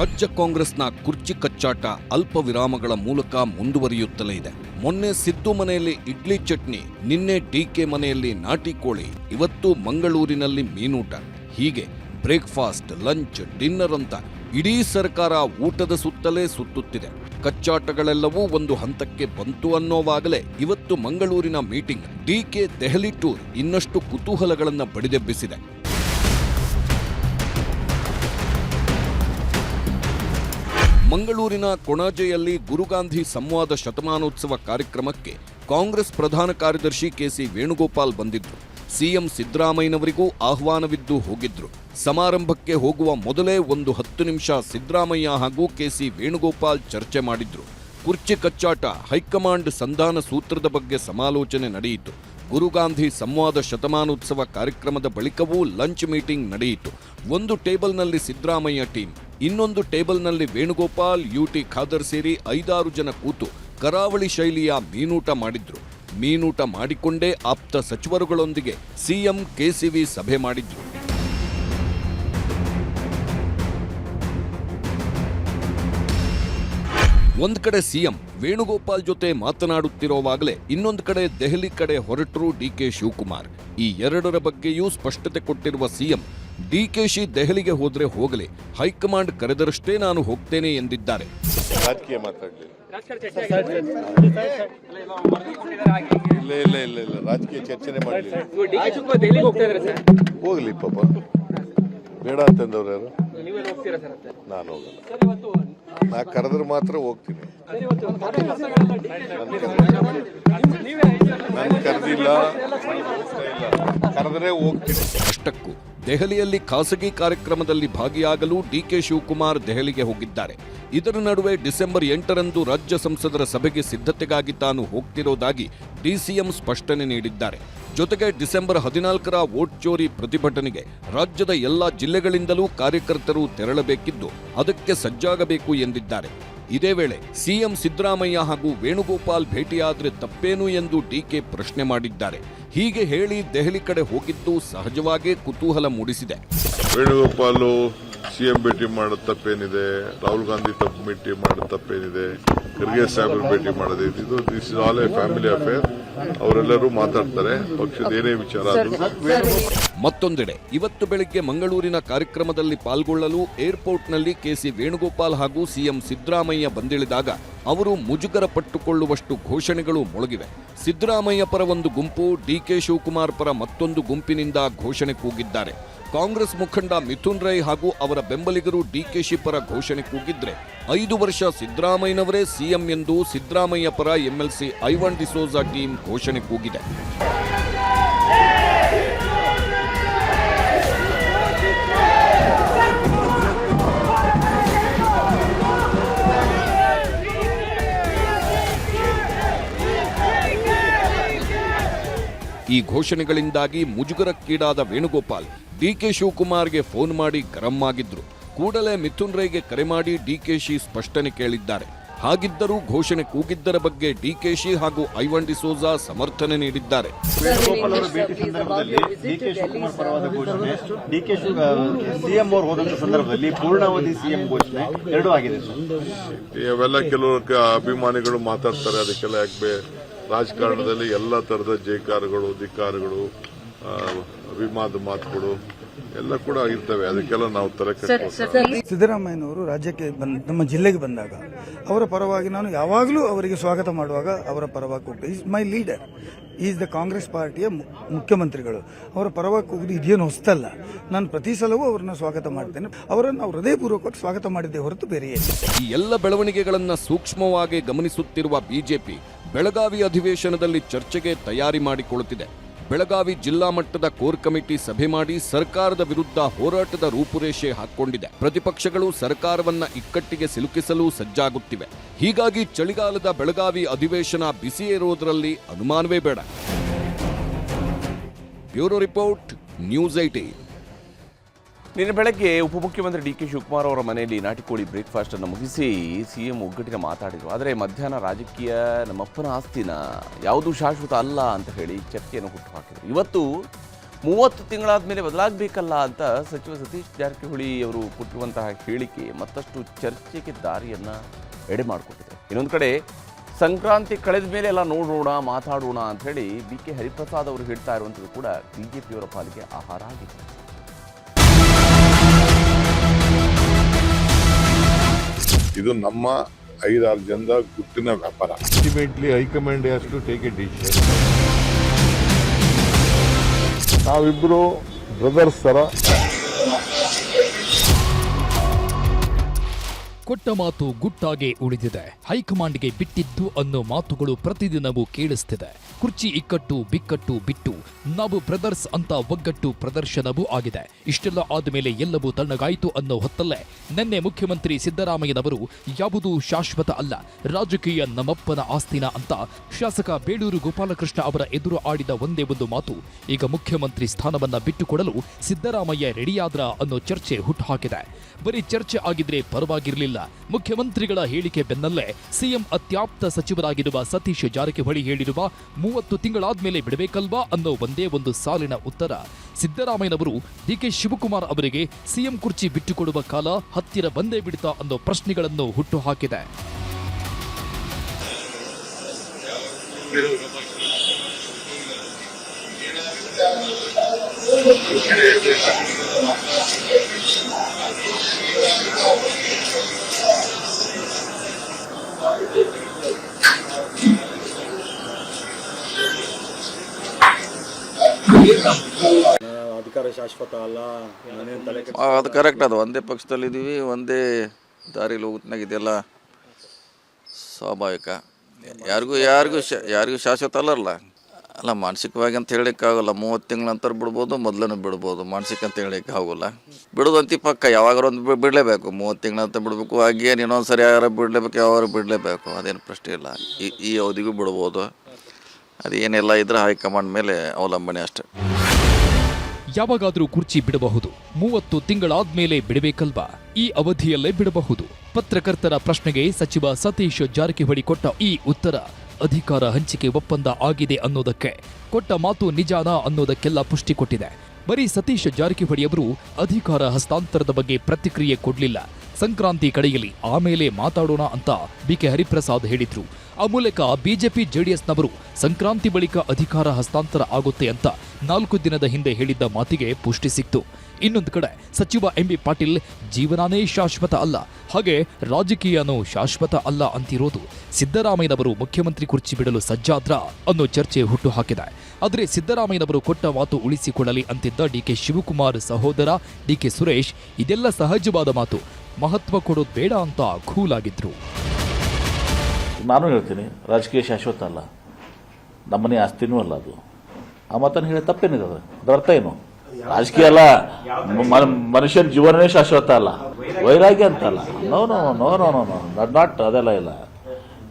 ರಾಜ್ಯ ಕಾಂಗ್ರೆಸ್ನ ಕುರ್ಚಿ ಕಚ್ಚಾಟ ಅಲ್ಪ ವಿರಾಮಗಳ ಮೂಲಕ ಮುಂದುವರಿಯುತ್ತಲೇ ಇದೆ. ಮೊನ್ನೆ ಸಿದ್ದು ಮನೆಯಲ್ಲಿ ಇಡ್ಲಿ ಚಟ್ನಿ ನಿನ್ನೆ ಡಿಕೆ ಮನೆಯಲ್ಲಿ ನಾಟಿ ಕೋಳಿ ಇವತ್ತು ಮಂಗಳೂರಿನಲ್ಲಿ ಮೀನೂಟ. ಹೀಗೆ ಬ್ರೇಕ್ಫಾಸ್ಟ್, ಲಂಚ್, ಡಿನ್ನರ್ ಅಂತ ಇಡೀ ಸರ್ಕಾರ ಊಟದ ಸುತ್ತಲೇ ಸುತ್ತುತ್ತಿದೆ. ಕಚ್ಚಾಟಗಳೆಲ್ಲವೂ ಒಂದು ಹಂತಕ್ಕೆ ಬಂತು ಅನ್ನೋವಾಗಲೇ ಇವತ್ತು ಮಂಗಳೂರಿನ meeting D K Delhi tour ಇನ್ನಷ್ಟು ಕುತೂಹಲಗಳನ್ನು ಬಡಿದೆಬ್ಬಿಸಿದೆ. ಮಂಗಳೂರಿನ ಕೊಣಾಜೆಯಲ್ಲಿ ಗುರುಗಾಂಧಿ ಸಂವಾದ ಶತಮಾನೋತ್ಸವ ಕಾರ್ಯಕ್ರಮಕ್ಕೆ ಕಾಂಗ್ರೆಸ್ ಪ್ರಧಾನ ಕಾರ್ಯದರ್ಶಿ ಕೆಸಿ ವೇಣುಗೋಪಾಲ್ ಬಂದಿದ್ರು. ಸಿಎಂ ಸಿದ್ದರಾಮಯ್ಯನವರಿಗೂ ಆಹ್ವಾನವಿದ್ದು ಹೋಗಿದ್ರು. ಸಮಾರಂಭಕ್ಕೆ ಹೋಗುವ ಮೊದಲೇ ಒಂದು ಹತ್ತು ನಿಮಿಷ ಸಿದ್ದರಾಮಯ್ಯ ಹಾಗೂ ಕೆಸಿ ವೇಣುಗೋಪಾಲ್ ಚರ್ಚೆ ಮಾಡಿದ್ರು. ಕುರ್ಚಿ ಕಚ್ಚಾಟ, ಹೈಕಮಾಂಡ್ ಸಂಧಾನ ಸೂತ್ರದ ಬಗ್ಗೆ ಸಮಾಲೋಚನೆ ನಡೆಯಿತು. ಗುರುಗಾಂಧಿ ಸಂವಾದ ಶತಮಾನೋತ್ಸವ ಕಾರ್ಯಕ್ರಮದ ಬಳಿಕವೂ ಲಂಚ್ ಮೀಟಿಂಗ್ ನಡೆಯಿತು. ಒಂದು ಟೇಬಲ್ನಲ್ಲಿ ಸಿದ್ದರಾಮಯ್ಯ ಟೀಮ್, ಇನ್ನೊಂದು ಟೇಬಲ್ನಲ್ಲಿ ವೇಣುಗೋಪಾಲ್ ಯುಟಿ ಖಾದರ್ ಸೇರಿ ಐದಾರು ಜನ ಕೂತು ಕರಾವಳಿ ಶೈಲಿಯ ಮೀನೂಟ ಮಾಡಿದ್ರು. ಮೀನೂಟ ಮಾಡಿಕೊಂಡೇ ಆಪ್ತ ಸಚಿವರುಗಳೊಂದಿಗೆ ಸಿಎಂ ಕೆಸಿವಿ ಸಭೆ ಮಾಡಿದ್ರು. ಒಂದ್ ಕಡೆ ಸಿಎಂ ವೇಣುಗೋಪಾಲ್ ಜೊತೆ ಮಾತನಾಡುತ್ತಿರುವಾಗಲೇ ಇನ್ನೊಂದು ಕಡೆ ದೆಹಲಿ ಕಡೆ ಹೊರಟರು ಡಿಕೆ ಶಿವಕುಮಾರ್. ಈ ಎರಡರ ಬಗ್ಗೆಯೂ ಸ್ಪಷ್ಟತೆ ಕೊಟ್ಟಿರುವ ಸಿಎಂ ಡಿಕೆಶಿ ದೆಹಲಿಗೆ ಹೋದ್ರೆ ಹೋಗಲಿ. ಹೈಕಮಾಂಡ್ ಕರೆದರಷ್ಟೇ ನಾನು ಹೋಗ್ತೇನೆ ಎಂದಿದ್ದಾರೆ. ಇಲ್ಲ ಇಲ್ಲ ಇಲ್ಲ ಇಲ್ಲ. ರಾಜಕೀಯ ಚರ್ಚೆನೆ ಮಾಡಲಿ. ಹೋಗ್ಲಿ ಪಾಪ. ಬೇಡ ಅಂತಂದವ್ರು ಯಾರು? ನಾನು ಹೋಗಲ್ಲ. ನಾ ಕರೆದ್ರೆ ಮಾತ್ರ ಹೋಗ್ತೀನಿ. ನಾನು ಕರೆದಿಲ್ಲ. ಕರೆದ್ರೆ ಹೋಗ್ತೀನಿ. ಅಷ್ಟಕ್ಕೂ ದೆಹಲಿಯಲ್ಲಿ ಖಾಸಗಿ ಕಾರ್ಯಕ್ರಮದಲ್ಲಿ ಭಾಗಿಯಾಗಲು ಡಿಕೆ ಶಿವಕುಮಾರ್ ದೆಹಲಿಗೆ ಹೋಗಿದ್ದಾರೆ. ಇದರ ನಡುವೆ ಡಿಸೆಂಬರ್ ಎಂಟರಂದು ರಾಜ್ಯ ಸಂಸದರ ಸಭೆಗೆ ಸಿದ್ಧತೆಗಾಗಿ ತಾನು ಹೋಗ್ತಿರೋದಾಗಿ ಡಿಸಿಎಂ ಸ್ಪಷ್ಟನೆ ನೀಡಿದ್ದಾರೆ. ಜೊತೆಗೆ ಡಿಸೆಂಬರ್ ಹದಿನಾಲ್ಕರ ವೋಟ್ ಚೋರಿ ಪ್ರತಿಭಟನೆಗೆ ರಾಜ್ಯದ ಎಲ್ಲಾ ಜಿಲ್ಲೆಗಳಿಂದಲೂ ಕಾರ್ಯಕರ್ತರು ತೆರಳಬೇಕಿದ್ದು ಅದಕ್ಕೆ ಸಜ್ಜಾಗಬೇಕು ಎಂದಿದ್ದಾರೆ. ಇದೇ ವೇಳೆ ಸಿಎಂ ಸಿದ್ದರಾಮಯ್ಯ ಹಾಗೂ ವೇಣುಗೋಪಾಲ್ ಭೇಟಿಯಾದರೆ ತಪ್ಪೇನು ಎಂದು ಡಿಕೆ ಪ್ರಶ್ನೆ ಮಾಡಿದ್ದಾರೆ. ಹೀಗೆ ಹೇಳಿ ದೆಹಲಿ ಕಡೆ ಹೋಗಿದ್ದು ಸಹಜವಾಗೇ ಕುತೂಹಲ ಮೂಡಿಸಿದೆ. ವೇಣುಗೋಪಾಲು ಸಿಎಂ ಭೇಟಿ ಮಾಡೋ ತಪ್ಪೇನಿದೆ ರಾಹುಲ್ ಗಾಂಧಿ ತಪ್ಪು ಭೇಟಿ ಮಾಡೋ ತಪ್ಪೇನಿದೆ ಖರ್ಗೆ ಸಾಹೇಬ್ರ ಭೇಟಿ ಮಾಡೋದೇ ಇದು this is all a family affair ಅವರೆಲ್ಲರೂ ಮಾತಾಡ್ತಾರೆ ಪಕ್ಷದ ಏನೇ ವಿಚಾರ ಆದ್ರೂ. ಮತ್ತೊಂದೆಡೆ ಇವತ್ತು ಬೆಳಿಗ್ಗೆ ಮಂಗಳೂರಿನ ಕಾರ್ಯಕ್ರಮದಲ್ಲಿ ಪಾಲ್ಗೊಳ್ಳಲು ಏರ್ಪೋರ್ಟ್ನಲ್ಲಿ ಕೆಸಿ ವೇಣುಗೋಪಾಲ್ ಹಾಗೂ ಸಿಎಂ ಸಿದ್ದರಾಮಯ್ಯ ಬಂದಿಳಿದಾಗ ಅವರು ಮುಜುಗರ ಪಟ್ಟುಕೊಳ್ಳುವಷ್ಟು ಘೋಷಣೆಗಳು ಮೊಳಗಿವೆ. ಸಿದ್ದರಾಮಯ್ಯ ಪರ ಒಂದು ಗುಂಪು ಡಿಕೆ ಶಿವಕುಮಾರ್ ಪರ ಮತ್ತೊಂದು ಗುಂಪಿನಿಂದ ಘೋಷಣೆ ಕೂಗಿದ್ದಾರೆ. ಕಾಂಗ್ರೆಸ್ ಮುಖಂಡ ಮಿಥುನ್ ರೈ ಹಾಗೂ ಅವರ ಬೆಂಬಲಿಗರು ಡಿಕೆಶಿ ಪರ ಘೋಷಣೆ ಕೂಗಿದ್ರೆ ಐದು ವರ್ಷ ಸಿದ್ದರಾಮಯ್ಯನವರೇ ಸಿಎಂ ಎಂದು ಸಿದ್ದರಾಮಯ್ಯ ಪರ ಎಂಎಲ್ಸಿ ಐವನ್ ಡಿಸೋಜಾ ಟೀಮ್ ಘೋಷಣೆ ಕೂಗಿದೆ. ಈ ಘೋಷಣೆಗಳಿಂದಾಗಿ ಮುಜುಗರಕ್ಕೀಡಾದ ವೇಣುಗೋಪಾಲ್ ಡಿಕೆ ಶಿವಕುಮಾರ್ಗೆ ಫೋನ್ ಮಾಡಿ ಗರಂ ಆಗಿದ್ರು. ಕೂಡಲೇ ಮಿಥುನ್ ರೈಗೆ ಕರೆ ಮಾಡಿ ಡಿಕೆಶಿ ಸ್ಪಷ್ಟನೆ ಕೇಳಿದ್ದಾರೆ. ಹಾಗಿದ್ದರೂ ಘೋಷಣೆ ಕೂಗಿದ್ದರ ಬಗ್ಗೆ ಡಿಕೆಶಿ ಹಾಗೂ ಐವನ್ ಡಿಸೋಜಾ ಸಮರ್ಥನೆ ನೀಡಿದ್ದಾರೆ. ಅವೆಲ್ಲ ಕೆಲವು ಅಭಿಮಾನಿಗಳು ಮಾತಾಡ್ತಾರೆ ಅದಕ್ಕೆಲ್ಲ ಯಾಕೆ ರಾಜಕಾರಣದಲ್ಲಿ ಎಲ್ಲ ತರದ ಜೈಕಾರಗಳು ಧಿಕ್ಕಾರಗಳು ಅಭಿಮಾನದ ಮಾತುಗಳು ಎಲ್ಲ ಕೂಡ ಇರ್ತವೆ. ಅದಕ್ಕೆಲ್ಲ ನಾವು ತಲೆ ಕೆಟ್ಟು ಸಿದ್ದರಾಮಯ್ಯನವರು ರಾಜ್ಯಕ್ಕೆ ಬಂದ ನಮ್ಮ ಜಿಲ್ಲೆಗೆ ಬಂದಾಗ ಅವರ ಪರವಾಗಿ ನಾನು ಯಾವಾಗಲೂ ಅವರಿಗೆ ಸ್ವಾಗತ ಮಾಡುವಾಗ ಅವರ ಪರವಾಗಿ is is my leader is the Congress ಪಾರ್ಟಿಯ ಮು- ಮುಖ್ಯಮಂತ್ರಿಗಳು. ಅವರ ಪರವಾಗಿ ಕೂಗುದು ಇದೇನು ಹೊಸ್ತಲ್ಲ. ನಾನು ಪ್ರತಿ ಸಲವೂ ಅವರನ್ನ ಸ್ವಾಗತ ಮಾಡ್ತೇನೆ. ಅವರನ್ನು ನಾವು ಹೃದಯಪೂರ್ವಕವಾಗಿ ಸ್ವಾಗತ ಮಾಡಿದ್ದೆ ಹೊರತು ಬೇರೆ ಈ ಎಲ್ಲ ಬೆಳವಣಿಗೆಗಳನ್ನ ಸೂಕ್ಷ್ಮವಾಗಿ ಗಮನಿಸುತ್ತಿರುವ ಬಿಜೆಪಿ ಬೆಳಗಾವಿ ಅಧಿವೇಶನದಲ್ಲಿ ಚರ್ಚೆಗೆ ತಯಾರಿ ಮಾಡಿಕೊಳ್ಳುತ್ತಿದೆ. ಬೆಳಗಾವಿ ಜಿಲ್ಲಾ ಮಟ್ಟದ ಕೋರ್ ಕಮಿಟಿ ಸಭೆ ಮಾಡಿ ಸರ್ಕಾರದ ವಿರುದ್ಧ ಹೋರಾಟದ ರೂಪುರೇಷೆ ಹಾಕೊಂಡಿದೆ ಪ್ರತಿಪಕ್ಷಗಳು ಸರ್ಕಾರವನ್ನ ಇಕ್ಕಟ್ಟಿಗೆ ಸಿಲುಕಿಸಲು ಸಜ್ಜಾಗುತ್ತಿವೆ. ಹೀಗಾಗಿ ಚಳಿಗಾಲದ ಬೆಳಗಾವಿ ಅಧಿವೇಶನ ಬಿಸಿಯೇರುವುದರಲ್ಲಿ ಅನುಮಾನವೇ ಬೇಡ. ಬ್ಯೂರೋ ರಿಪೋರ್ಟ್, ನ್ಯೂಸ್ ಐಟೀನ್ ನಿನ್ನೆ ಬೆಳಗ್ಗೆ ಉಪಮುಖ್ಯಮಂತ್ರಿ ಡಿ ಕೆ ಶಿವಕುಮಾರ್ ಅವರ ಮನೆಯಲ್ಲಿ ನಾಟಿಕೋಳಿ ಬ್ರೇಕ್ಫಾಸ್ಟ್ ಅನ್ನು ಮುಗಿಸಿ ಸಿಎಂ ಒಗ್ಗಟ್ಟಿನ ಮಾತಾಡಿದರು. ಆದರೆ ಮಧ್ಯಾಹ್ನ ರಾಜಕೀಯ ನಮ್ಮಪ್ಪನ ಆಸ್ತಿನ ಯಾವುದು ಶಾಶ್ವತ ಅಲ್ಲ ಅಂತ ಹೇಳಿ ಚರ್ಚೆಯನ್ನು ಹುಟ್ಟುಹಾಕಿದರು. ಇವತ್ತು ಮೂವತ್ತು ತಿಂಗಳಾದ ಮೇಲೆ ಬದಲಾಗಬೇಕಲ್ಲ ಅಂತ ಸಚಿವ ಸತೀಶ್ ಜಾರಕಿಹೊಳಿ ಅವರು ಕೊಟ್ಟಿರುವಂತಹ ಹೇಳಿಕೆ ಮತ್ತಷ್ಟು ಚರ್ಚೆಗೆ ದಾರಿಯನ್ನು ಎಡೆ ಮಾಡಿಕೊಟ್ಟಿದೆ. ಇನ್ನೊಂದು ಕಡೆ ಸಂಕ್ರಾಂತಿ ಕಳೆದ ಮೇಲೆ ಎಲ್ಲ ನೋಡೋಣ ಮಾತಾಡೋಣ ಅಂತ ಹೇಳಿ ಬಿ ಕೆ ಹರಿಪ್ರಸಾದ್ ಅವರು ಹೇಳ್ತಾ ಇರುವಂಥದ್ದು ಕೂಡ ಬಿಜೆಪಿಯವರ ಪಾಲಿಗೆ ಆಹಾರ ಆಗಿದೆ. ಇದು ನಮ್ಮ ಐದಾರು ಜನದ ಗುಟ್ಟಿನ ವ್ಯಾಪಾರ. Ultimately high command has to take a decision ನಾವಿಬ್ರು ಬ್ರದರ್ಸ್ ತರ ಕೊಟ್ಟ ಮಾತು ಗುಟ್ಟಾಗೆ ಉಳಿದಿದೆ. ಹೈಕಮಾಂಡ್ಗೆ ಬಿಟ್ಟಿದ್ದು ಅನ್ನೋ ಮಾತುಗಳು ಪ್ರತಿದಿನವೂ ಕೇಳಿಸ್ತಿದೆ. ಕುರ್ಚಿ ಇಕ್ಕಟ್ಟು, ಬಿಕ್ಕಟ್ಟು, ಬಿಟ್ಟು. ನಾವು ಬ್ರದರ್ಸ್ ಅಂತ ಒಗ್ಗಟ್ಟು ಪ್ರದರ್ಶನವೂ ಆಗಿದೆ. ಇಷ್ಟೆಲ್ಲ ಆದಮೇಲೆ ಎಲ್ಲವೂ ತಣ್ಣಗಾಯಿತು ಅನ್ನೋ ಹೊತ್ತಲ್ಲೇ ನಿನ್ನೆ ಮುಖ್ಯಮಂತ್ರಿ ಸಿದ್ದರಾಮಯ್ಯನವರು ಯಾವುದೂ ಶಾಶ್ವತ ಅಲ್ಲ, ರಾಜಕೀಯ ನಮ್ಮಪ್ಪನ ಆಸ್ತಿನ ಅಂತ ಶಾಸಕ ಬೇಡೂರು ಗೋಪಾಲಕೃಷ್ಣ ಅವರ ಎದುರು ಆಡಿದ ಒಂದೇ ಒಂದು ಮಾತು, ಈಗ ಮುಖ್ಯಮಂತ್ರಿ ಸ್ಥಾನವನ್ನ ಬಿಟ್ಟುಕೊಡಲು ಸಿದ್ದರಾಮಯ್ಯ ರೆಡಿಯಾದ್ರ ಅನ್ನೋ ಚರ್ಚೆ ಹುಟ್ಟುಹಾಕಿದೆ. ಬರೀ ಚರ್ಚೆ ಆಗಿದ್ರೆ ಪರವಾಗಿರಲಿಲ್ಲ. ಮುಖ್ಯಮಂತ್ರಿಗಳ ಹೇಳಿಕೆ ಬೆನ್ನಲ್ಲೇ ಸಿಎಂ ಅತ್ಯಾಪ್ತ ಸಚಿವರಾಗಿರುವ ಸತೀಶ್ ಜಾರಕಿಹೊಳಿ ಹೇಳಿರುವ ಮೂವತ್ತು ತಿಂಗಳಾದ್ಮೇಲೆ ಬಿಡಬೇಕಲ್ವಾ ಅನ್ನೋ ಒಂದೇ ಒಂದು ಸಾಲಿನ ಉತ್ತರ ಸಿದ್ದರಾಮಯ್ಯನವರು ಡಿಕೆ ಶಿವಕುಮಾರ್ ಅವರಿಗೆ ಸಿಎಂ ಕುರ್ಚಿ ಬಿಟ್ಟುಕೊಡುವ ಕಾಲ ಹತ್ತಿರ ಬಂದೇ ಬಿಡ್ತಾ ಅನ್ನೋ ಪ್ರಶ್ನೆಗಳನ್ನು ಹುಟ್ಟುಹಾಕಿದೆ. ಅಧಿಕಾರ ಶಾಶ್ವತ ಅಲ್ಲ. ಅದು ಕರೆಕ್ಟ್ ಅದು. ಒಂದೇ ಪಕ್ಷದಲ್ಲಿದ್ದೀವಿ ಒಂದೇ ದಾರಿಲಿ ಹೋಗುತ್ನಾಗ ಇದೆಲ್ಲ ಸ್ವಾಭಾವಿಕ. ಯಾರಿಗೂ ಯಾರಿಗೂ ಶ ಯಾರಿಗೂ ಶಾಶ್ವತ ಅಲ್ಲಲ್ಲ. ಅಲ್ಲ ಮಾನಸಿಕವಾಗಿ ಅಂತ ಹೇಳೋಕ್ಕಾಗಲ್ಲ ಮೂವತ್ತು ತಿಂಗಳ ನಂತರ ಬಿಡ್ಬೋದು ಮೊದಲನೇ ಬಿಡ್ಬೋದು. ಮಾನಸಿಕ ಅಂತ ಹೇಳಲಿಕ್ಕೆ ಆಗೋಲ್ಲ. ಬಿಡೋದಂತಿ ಪಕ್ಕ. ಯಾವಾಗಾರ ಒಂದು ಬಿಡಲೇಬೇಕು. ಮೂವತ್ತು ತಿಂಗಳ ಅಂತ ಬಿಡಬೇಕು. ಹಾಗೇನು ಇನ್ನೊಂದು ಸರಿ ಯಾರು ಬಿಡಲೇಬೇಕು ಯಾವಾಗ ಬಿಡಲೇಬೇಕು. ಅದೇನು ಪ್ರಶ್ನೆ ಇಲ್ಲ. ಈ ಈ ಅವಧಿಗೂ ಬಿಡ್ಬೋದು. ಅದೇನೆಲ್ಲ ಇದ್ರೆ ಹೈಕಮಾಂಡ್ ಮೇಲೆ ಅವಲಂಬನೆ ಅಷ್ಟೇ. ಯಾವಾಗಾದರೂ ಕುರ್ಚಿ ಬಿಡಬಹುದು. ಮೂವತ್ತು ತಿಂಗಳಾದ್ಮೇಲೆ ಬಿಡಬೇಕಲ್ವಾ? ಈ ಅವಧಿಯಲ್ಲೇ ಬಿಡಬಹುದು. ಪತ್ರಕರ್ತರ ಪ್ರಶ್ನೆಗೆ ಸಚಿವ ಸತೀಶ್ ಜಾರಕಿಹೊಳಿ ಕೊಟ್ಟ ಈ ಉತ್ತರ ಅಧಿಕಾರ ಹಂಚಿಕೆ ಒಪ್ಪಂದ ಆಗಿದೆ ಅನ್ನೋದಕ್ಕೆ. ಕೊಟ್ಟ ಮಾತು ನಿಜಾನ ಅನ್ನೋದಕ್ಕೆಲ್ಲ ಪುಷ್ಟಿ ಕೊಟ್ಟಿದೆ. ಬರೀ ಸತೀಶ್ ಜಾರಕಿಹೊಳಿ ಅವರು ಅಧಿಕಾರ ಹಸ್ತಾಂತರದ ಬಗ್ಗೆ ಪ್ರತಿಕ್ರಿಯೆ ಕೊಡಲಿಲ್ಲ. ಸಂಕ್ರಾಂತಿ ಕಡೆಯಲ್ಲಿ ಆಮೇಲೆ ಮಾತಾಡೋಣ ಅಂತ ಬಿಕೆ ಹರಿಪ್ರಸಾದ್ ಹೇಳಿದ್ರು. ಆ ಮೂಲಕ ಬಿಜೆಪಿ, ಜೆಡಿಎಸ್ನವರು ಸಂಕ್ರಾಂತಿ ಬಳಿಕ ಅಧಿಕಾರ ಹಸ್ತಾಂತರ ಆಗುತ್ತೆ ಅಂತ ನಾಲ್ಕು ದಿನದ ಹಿಂದೆ ಹೇಳಿದ್ದ ಮಾತಿಗೆ ಪುಷ್ಟಿ ಸಿಕ್ತು. ಇನ್ನೊಂದು ಕಡೆ ಸಚಿವ ಎಂಬಿ ಪಾಟೀಲ್ ಜೀವನಾನೇ ಶಾಶ್ವತ ಅಲ್ಲ, ಹಾಗೆ ರಾಜಕೀಯನೂ ಶಾಶ್ವತ ಅಲ್ಲ ಅಂತಿರೋದು. ಸಿದ್ದರಾಮಯ್ಯನವರು ಮುಖ್ಯಮಂತ್ರಿ ಕುರ್ಚಿ ಬಿಡಲು ಸಜ್ಜಾದ್ರ ಅನ್ನೋ ಚರ್ಚೆ ಹುಟ್ಟು ಹಾಕಿದೆ. ಆದರೆ ಸಿದ್ದರಾಮಯ್ಯನವರು ಕೊಟ್ಟ ಮಾತು ಉಳಿಸಿಕೊಳ್ಳಲಿ ಅಂತಿದ್ದ ಡಿಕೆ ಶಿವಕುಮಾರ್ ಸಹೋದರ ಡಿಕೆ ಸುರೇಶ್, ಇದೆಲ್ಲ ಸಹಜವಾದ ಮಾತು. ಮಹತ್ವ ಕೊಡೋದು ಬೇಡ ಅಂತ ಖೂಲಾಗಿದ್ರು ನಾನು ಹೇಳ್ತೀನಿ, ರಾಜಕೀಯ ಶಾಶ್ವತ ಅಲ್ಲ. ನಮ್ಮನೆ ಆಸ್ತಿನೂ ಅಲ್ಲ ಅದು. ಆ ಮಾತನ್ನು ಹೇಳಿ ತಪ್ಪೇನಿದೆ ಅದು? ಅದರ ಅರ್ಥ ಏನು? ರಾಜಕೀಯ ಅಲ್ಲ ಮನುಷ್ಯನ ಜೀವನವೇ ಶಾಶ್ವತ ಅಲ್ಲ. ವೈರಾಗ್ಯ ಅಂತಲ್ಲ no no no no no not ಅದೆಲ್ಲ ಇಲ್ಲ.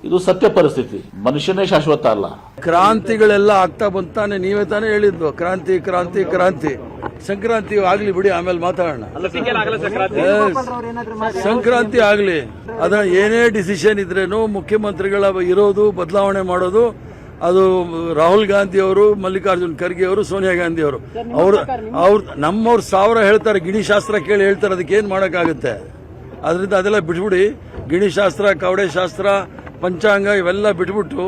ಇದು ಸತ್ಯ ಪರಿಸ್ಥಿತಿ. ಮನುಷ್ಯನೇ ಶಾಶ್ವತ ಅಲ್ಲ. ಕ್ರಾಂತಿಗಳೆಲ್ಲ ಆಗ್ತಾ ಬಂತಾನೆ ನೀವೇ ತಾನೇ ಹೇಳಿದ್ದು. ಕ್ರಾಂತಿ ಕ್ರಾಂತಿ ಕ್ರಾಂತಿ. ಸಂಕ್ರಾಂತಿ ಆಗ್ಲಿ ಬಿಡಿ ಆಮೇಲೆ ಮಾತಾಡೋಣ. ಸಂಕ್ರಾಂತಿ? ಆಗ್ಲಿ. ಅದ ಏನೇ ಡಿಸಿಷನ್ ಇದ್ರೇನು ಮುಖ್ಯಮಂತ್ರಿಗಳ ಇರೋದು ಬದಲಾವಣೆ ಮಾಡೋದು ಅದು ರಾಹುಲ್ ಗಾಂಧಿ ಅವರು ಮಲ್ಲಿಕಾರ್ಜುನ್ ಖರ್ಗೆ ಅವರು ಸೋನಿಯಾ ಗಾಂಧಿ ಅವರು. ಅವ್ರ ಅವ್ರ ನಮ್ಮವ್ರು ಸಾವಿರ ಹೇಳ್ತಾರೆ ಗಿಣಿಶಾಸ್ತ್ರ ಕೇಳಿ ಹೇಳ್ತಾರೆ ಅದಕ್ಕೆ ಏನ್ ಮಾಡೋಕ್ಕಾಗುತ್ತೆ? ಅದರಿಂದ ಅದೆಲ್ಲ ಬಿಟ್ಬಿಡಿ. ಗಿಣಿಶಾಸ್ತ್ರ ಕವಡೆ ಶಾಸ್ತ್ರ ಪಂಚಾಂಗ ಇವೆಲ್ಲ ಬಿಟ್ಬಿಟ್ಟು